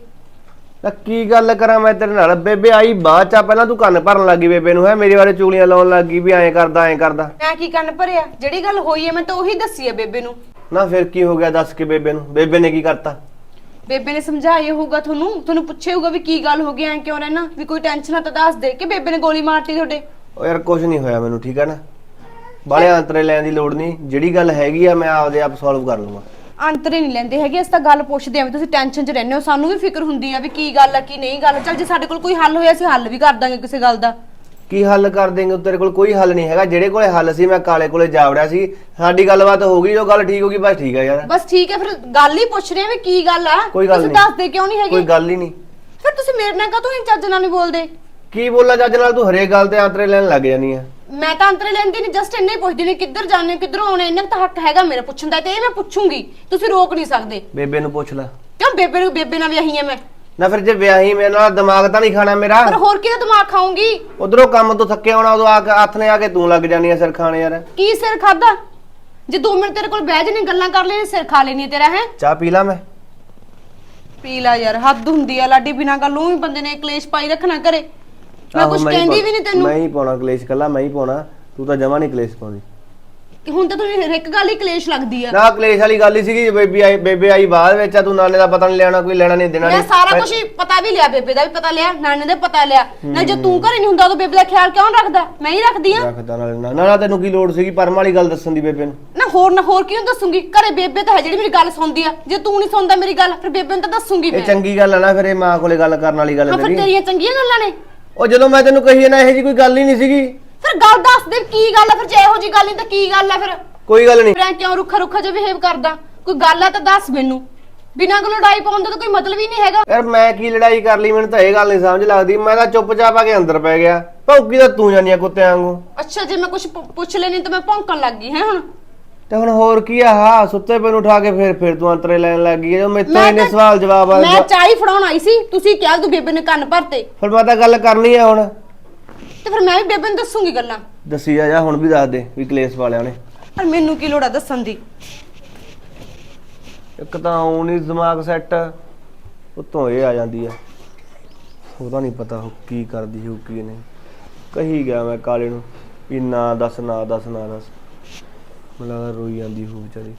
ਤਾਂ ਕੀ ਗੱਲ ਕਰਾਂ ਮੈਂ ਤੇਰੇ ਨਾਲ? ਬੇਬੇ ਆਈ ਬਾਅਦ ਚ ਆ, ਪਹਿਲਾਂ ਤੂੰ ਕੰਨ ਭਰਨ ਲੱਗੀ ਬੇਬੇ ਨੂੰ ਹੈ? ਮੇਰੇ ਬਾਰੇ ਚੁਗਲੀਆਂ ਲਾਉਣ ਲੱਗੀ ਵੀ ਐਂ ਕਰਦਾ ਐਂ ਕਰਦਾ। ਮੈਂ ਕੀ ਕੰਨ ਭਰਿਆ? ਜਿਹੜੀ ਗੱਲ ਹੋਈ ਹੈ ਮੈਂ ਤਾਂ ਉਹੀ ਦੱਸੀ ਆ ਬੇਬੇ ਨੂੰ। ਨਾ ਫਿਰ ਕੀ ਹੋ ਗਿਆ ਦੱਸ ਕੇ ਬੇਬੇ ਨੂੰ? ਬੇਬੇ ਨੇ ਕੀ ਕਰਤਾ? ਬੇਬੇ ਨੇ ਸਮਝਾਇਆ ਹੋਊਗਾ ਤੁਹਾਨੂੰ? ਤੁਹਾਨੂੰ ਪੁੱਛਿਆ ਹੋਊਗਾ ਵੀ ਕੀ ਗੱਲ ਹੋ ਗਈ ਐ ਕਿਉਂ ਰਹਿਣਾ ਵੀ ਕੋਈ ਟੈਨਸ਼ਨ ਆ ਤਾਂ ਦੱਸ ਦੇ ਕਿ ਬੇਬੇ ਨੇ ਗੋਲੀ ਮਾਰਤੀ ਤੁਹਾਡੇ? ਉਹ ਯਾਰ ਕੁਝ ਨਹੀਂ ਹੋਇਆ ਮੈਨੂੰ ਠੀਕ ਹੈ ਨਾ? ਬਾਲੇ ਅੰਤਰੇ ਲੈਣ ਦੀ ਲੋੜ ਨਹੀਂ। ਜਿਹੜੀ ਗੱਲ ਹੈਗੀ ਆ ਮੈਂ ਆਪਦੇ ਆਪ ਸੋਲਵ ਕਰ ਲੂੰਗਾ ਅੰਤਰੇ ਨਹੀਂ ਲੈਂਦੇ ਹੈਗੇ ਅਸੀਂ ਤਾਂ ਗੱਲ ਪੁੱਛਦੇ ਆਂ ਵੀ ਤੁਸੀਂ ਟੈਨਸ਼ਨ 'ਚ ਰਹਿੰਦੇ ਹੋ। ਸਾਨੂੰ ਵੀ ਫਿਕਰ ਹੁੰਦੀ ਆ ਵੀ ਕੀ ਗੱਲ ਆ ਕੀ ਨਹੀਂ ਗੱਲ। ਚੱਲ ਜੇ ਸਾਡੇ ਕੋਲ ਕੋਈ ਹੱਲ ਹੋਇਆ ਅਸੀਂ ਹੱਲ ਵੀ ਕਰ ਦਾਂਗੇ ਕਿਸੇ ਗੱਲ ਦਾ। ਕੀ ਹੱਲ ਕਰ ਦੇਂਗੇ ਤੇਰੇ ਕੋਲ ਕੋਈ ਹੱਲ ਨਹੀਂ ਹੈਗਾ। ਜਿਹੜੇ ਕੋਲੇ ਹੱਲ ਸੀ ਮੈਂ ਕਾਲੇ ਕੋਲੇ ਜਾ ਵੜਿਆ ਸੀ। ਸਾਡੀ ਗੱਲਬਾਤ ਹੋ ਗਈ ਜੋ ਗੱਲ ਠੀਕ ਹੋ ਗਈ ਬਸ ਠੀਕ ਹੈ ਯਾਰ। ਬਸ ਠੀਕ ਹੈ ਫਿਰ ਗੱਲ ਹੀ ਪੁੱਛ ਰਹੇ ਆ ਵੀ ਕੀ ਗੱਲ ਆ। ਕੋਈ ਗੱਲ ਤੁਸੀਂ ਨਹੀਂ। ਦੱਸਦੇ ਕਿਉਂ ਨਹੀਂ ਕੋਈ ਹੈਗੇ ਗੱਲ ਹੀ ਨਹੀਂ। ਫਿਰ ਤੁਸੀਂ ਮੇਰੇ ਨਾਲ ਕਾਹਤੋਂ ਨਹੀਂ ਚੱਜ ਨਾਲ ਨਹੀਂ ਬੋਲਦੇ? ਕੀ ਬੋਲਾਂ ਜੱਜ ਨਾਲ? ਤੂੰ ਹਰੇਕ ਗੱਲ ਤੇ ਅੰਤਰੇ ਲੈਣ ਲੱਗ ਜਾਨੀ ਆ। ਮੈਂ ਤਾਂ ਅੰਤਰੇ ਲੈਂਦੀ ਨਹੀਂ ਜਸਟ ਇੰਨੇ ਹੀ ਪੁੱਛਦੀ ਨੇ ਕਿੱਧਰ ਹੋ ਕਿੱਧਰੋਂ ਆਉਣੇ ਇਹਨਾਂ ਦਾ ਹੱਕ ਹੈਗਾ ਮੇਰਾ ਪੁੱਛਣ ਦਾ ਤੇ ਇਹ ਮੈਂ ਪੁੱਛੂੰਗੀ ਤੁਸੀਂ ਰੋਕ ਨਹੀਂ ਸਕਦੇ। ਬੇਬੇ ਨੂੰ ਪੁੱਛ ਲੈ। ਕਿਉਂ ਬੇਬੇ ਨੂੰ ਬੇਬੇ ਨਾਲ ਵਿਆਹੀ ਆ ਮੈਂ? ਨਾ ਫਿਰ ਜੇ ਵਿਆਹੀ ਮੇਰੇ ਨਾਲ ਦਿਮਾਗ ਤਾਂ ਨਹੀਂ ਖਾਣਾ ਮੇਰਾ। ਪਰ ਹੋਰ ਕਿਹਦਾ ਦਿਮਾਗ ਖਾਉਂਗੀ ਉਧਰੋਂ ਕੰਮ ਤੋਂ ਥੱਕੇ ਆਉਣਾ ਉਦੋਂ ਆ ਕੇ ਹੱਥ ਨੇ ਆ ਕੇ ਤੂੰ ਲੱਗ ਜਾਨੀ ਆ ਸਿਰ ਖਾਣੇ ਯਾਰ। ਕੀ ਸਿਰ ਖਾਦਾ ਜੇ 2 ਮਿੰਟ ਤੇਰੇ ਕੋਲ ਬਹਿ ਜਨੇ ਗੱਲਾਂ ਕਰ ਲੈਣੇ ਸਿਰ ਖਾ ਲੈਣੀ ਤੇਰਾ ਹੈ? ਚਾਹ ਪੀ ਲਾ ਮੈਂ। ਪੀ ਲਾ ਯਾਰ ਹੱਦ ਹੁੰਦੀ ਆ ਲਾਡੀ ਬਿਨਾ ਗੱਲੋਂ ਵੀ ਬੰਦੇ ਨੇ ਕਲੇਸ਼ ਪਾਈ ਰੱਖਣਾ ਘਰੇ। ਮੈਂ ਕੁਝ ਕਹਿੰਦੀ ਵੀ ਨਹੀਂ ਤੈਨੂੰ। ਮੈਂ ਹੀ ਪਾਉਣਾ ਕਲੇਸ਼ ਕੱਲਾ ਮੈਂ ਹੀ ਪਾਉਣਾ। ਤੂੰ ਤਾਂ ਜਮਾ ਨਹੀਂ ਕਲੇਸ਼ ਪਾਉਂਦੀ। ਕਿ ਹੁਣ ਤਾਂ ਤੁਹਾਨੂੰ ਹਰ ਇੱਕ ਗੱਲ ਹੀ ਕਲੇਸ਼ ਲੱਗਦੀ ਆ। ਨਾ ਕਲੇਸ਼ ਵਾਲੀ ਗੱਲ ਹੀ ਸੀਗੀ ਬੇਬੀ ਆਈ ਬੇਬੇ ਆਈ ਬਾਅਦ ਵਿੱਚ ਆ ਤੂੰ ਨਾਨੇ ਦਾ ਪਤਾ ਨਹੀਂ ਲੈਣਾ ਕੋਈ ਲੈਣਾ ਨਹੀਂ ਦੇਣਾ ਮੈਂ ਨਹੀਂ ਸਾਰਾ ਕੁਝ ਹੀ ਪਤਾ ਵੀ ਲਿਆ ਬੇਬੇ ਦਾ ਵੀ ਪਤਾ ਲਿਆ ਨਾਨੇ ਦਾ ਪਤਾ ਲਿਆ। ਨਾ ਜੇ ਤੂੰ ਘਰੇ ਨਹੀਂ ਹੁੰਦਾ ਤਾਂ ਬੇਬੇ ਦਾ ਖਿਆਲ ਕਿਉਂ ਰੱਖਦਾ? ਮੈਂ ਹੀ ਰੱਖਦੀ ਆ। ਰੱਖਦਾ ਨਾਲੇ ਨਾ। ਨਾ ਤੈਨੂੰ ਕੀ ਲੋੜ ਸੀਗੀ ਪਰਮ ਵਾਲੀ ਗੱਲ ਦੱਸਣ ਦੀ ਬੇਬੇ ਨੂੰ? ਨਾ ਹੋਰ ਨਾ ਹੋਰ ਕਿਉਂ ਦੱਸੂਗੀ? ਘਰੇ ਬੇਬੇ ਤਾਂ ਹੈ ਜਿਹੜੀ ਮੇਰੀ ਗੱਲ ਸੁਣਦੀ ਆ। ਜੇ ਤੂੰ ਨਹੀਂ ਸੁਣਦਾ ਮੇਰੀ ਗੱਲ ਫਿਰ ਬੇਬੇ ਨੂੰ ਤਾਂ ਦੱਸੂਗੀ ਇਹ ਮੈਂ। ਚੰਗੀ ਗੱਲ ਆ ਨਾ ਫਿਰ ਇਹ ਮਾਂ ਕੋਲੇ ਗੱਲ ਕਰਨ ਵਾਲੀ ਗੱਲ ਹਾਂ ਫਿਰ ਤੇਰੀਆਂ ਚੰਗੀਆਂ ਗੱਲਾਂ ਨੇ। ਉਹ ਜਦੋਂ ਮੈਂ ਤੈਨੂੰ ਕਹੀ ਨਾ ਇਹ ਜੀ ਕੋਈ ਗੱਲ ਹੀ ਨਹੀਂ ਸੀਗੀ। ਫਿਰ ਗੱਲ ਦੱਸ ਦੇ ਕੀ ਗੱਲ ਆ? ਫਿਰ ਜੇ ਇਹੋ ਜੀ ਗੱਲ ਨਹੀਂ ਤਾਂ ਕੀ ਗੱਲ ਆ ਫਿਰ? ਕੋਈ ਗੱਲ ਨਹੀਂ। ਫਿਰ ਐਂ ਕਿਉਂ ਰੁੱਖਾ ਰੁੱਖਾ ਜਿਹਾ ਬਿਹੇਵ ਕਰਦਾ? ਕੋਈ ਗੱਲ ਆ ਤਾਂ ਦੱਸ ਮੈਨੂੰ। ਬਿਨਾਂ ਕੋਈ ਲੜਾਈ ਪਾਉਣ ਦਾ ਤਾਂ ਕੋਈ ਮਤਲਬ ਹੀ ਨਹੀਂ ਹੈਗਾ। ਯਾਰ ਮੈਂ ਕੀ ਲੜਾਈ ਕਰ ਲਈ ਮੈਨੂੰ ਤਾਂ ਇਹ ਗੱਲ ਨਹੀਂ ਸਮਝ ਲੱਗਦੀ। ਮੈਂ ਤਾਂ ਚੁੱਪਚਾਪ ਆ ਕੇ ਅੰਦਰ ਪੈ ਗਿਆ। ਭੌਂਕੀ ਤਾਂ ਤੂੰ ਜਾਨੀ ਆ ਕੁੱਤਿਆਂ ਵਾਂਗੂ। ਅੱਛਾ ਜੇ ਮੈਂ ਕੁਝ ਪੁੱਛ ਲੈਣੀ ਤਾਂ ਮੈਂ ਭੌਂਕਣ ਲੱਗ ਗਈ ਹੈ ਹੁਣ? ਤੇ ਹੁਣ ਹੋਰ ਕੀ ਆ? ਹਾਂ ਸੁੱਤੇ ਪੈ ਨੂੰ ਉਠਾ ਕੇ ਫਿਰ ਫਿਰ ਤੂੰ ਅੰਤਰੇ ਲੈਣ ਲੱਗ ਗਈ ਜਦੋਂ ਮੇਰੇ ਤੋਂ ਮੈਂ ਤਾਂ- ਸਵਾਲ ਜਵਾਬ ਆ ਮੈਂ ਚਾਈ ਫੜਾਉਣ ਆਈ ਸੀ ਤੁਸੀਂ ਕਿਹਾ ਤੂੰ ਬੇਬੇ ਨੇ ਕੰਨ ਭਰਤੇ। ਫਿਰ ਮੈਂ ਤਾਂ ਗੱਲ ਕਰਨੀ ਆ ਹੁਣ। ਤੇ ਫਿਰ ਮੈਂ ਵੀ ਬੇਬੇ ਨੂੰ ਦੱਸੂਗੀ ਗੱਲਾਂ। ਦੱਸੀ ਜਾ ਜਾ ਹੁਣ ਵੀ ਦੱਸ ਦੇ ਵੀ ਕਲੇਸ਼ ਵਾਲਿਆਂ ਨੇ ਪਰ ਮੈਨੂੰ ਕੀ ਲੋੜ ਆ ਦੱਸਣ ਦੀ? ਇੱਕ ਤਾਂ ਉਹ ਨਹੀਂ ਦਿਮਾਗ ਸੈੱਟ ਉਤੋਂ ਇਹ ਆ ਜਾਂਦੀ ਆ। ਉਹਦਾ ਨਹੀਂ ਪਤਾ ਉਹ ਕੀ ਕਰਦੀ ਹੋ ਕੀ ਨਹੀਂ। ਕਹੀ ਗਿਆ ਮੈਂ ਕਾਲੇ ਨੂੰ ਵੀ ਨਾ ਦੱਸ ਨਾ ਦੱਸ ਨਾ ਦੱਸ। ਮੈਨੂੰ ਲੱਗਦਾ ਰੋਈ ਜਾਂਦੀ ਹੋ ਵਿਚਾਰੀ।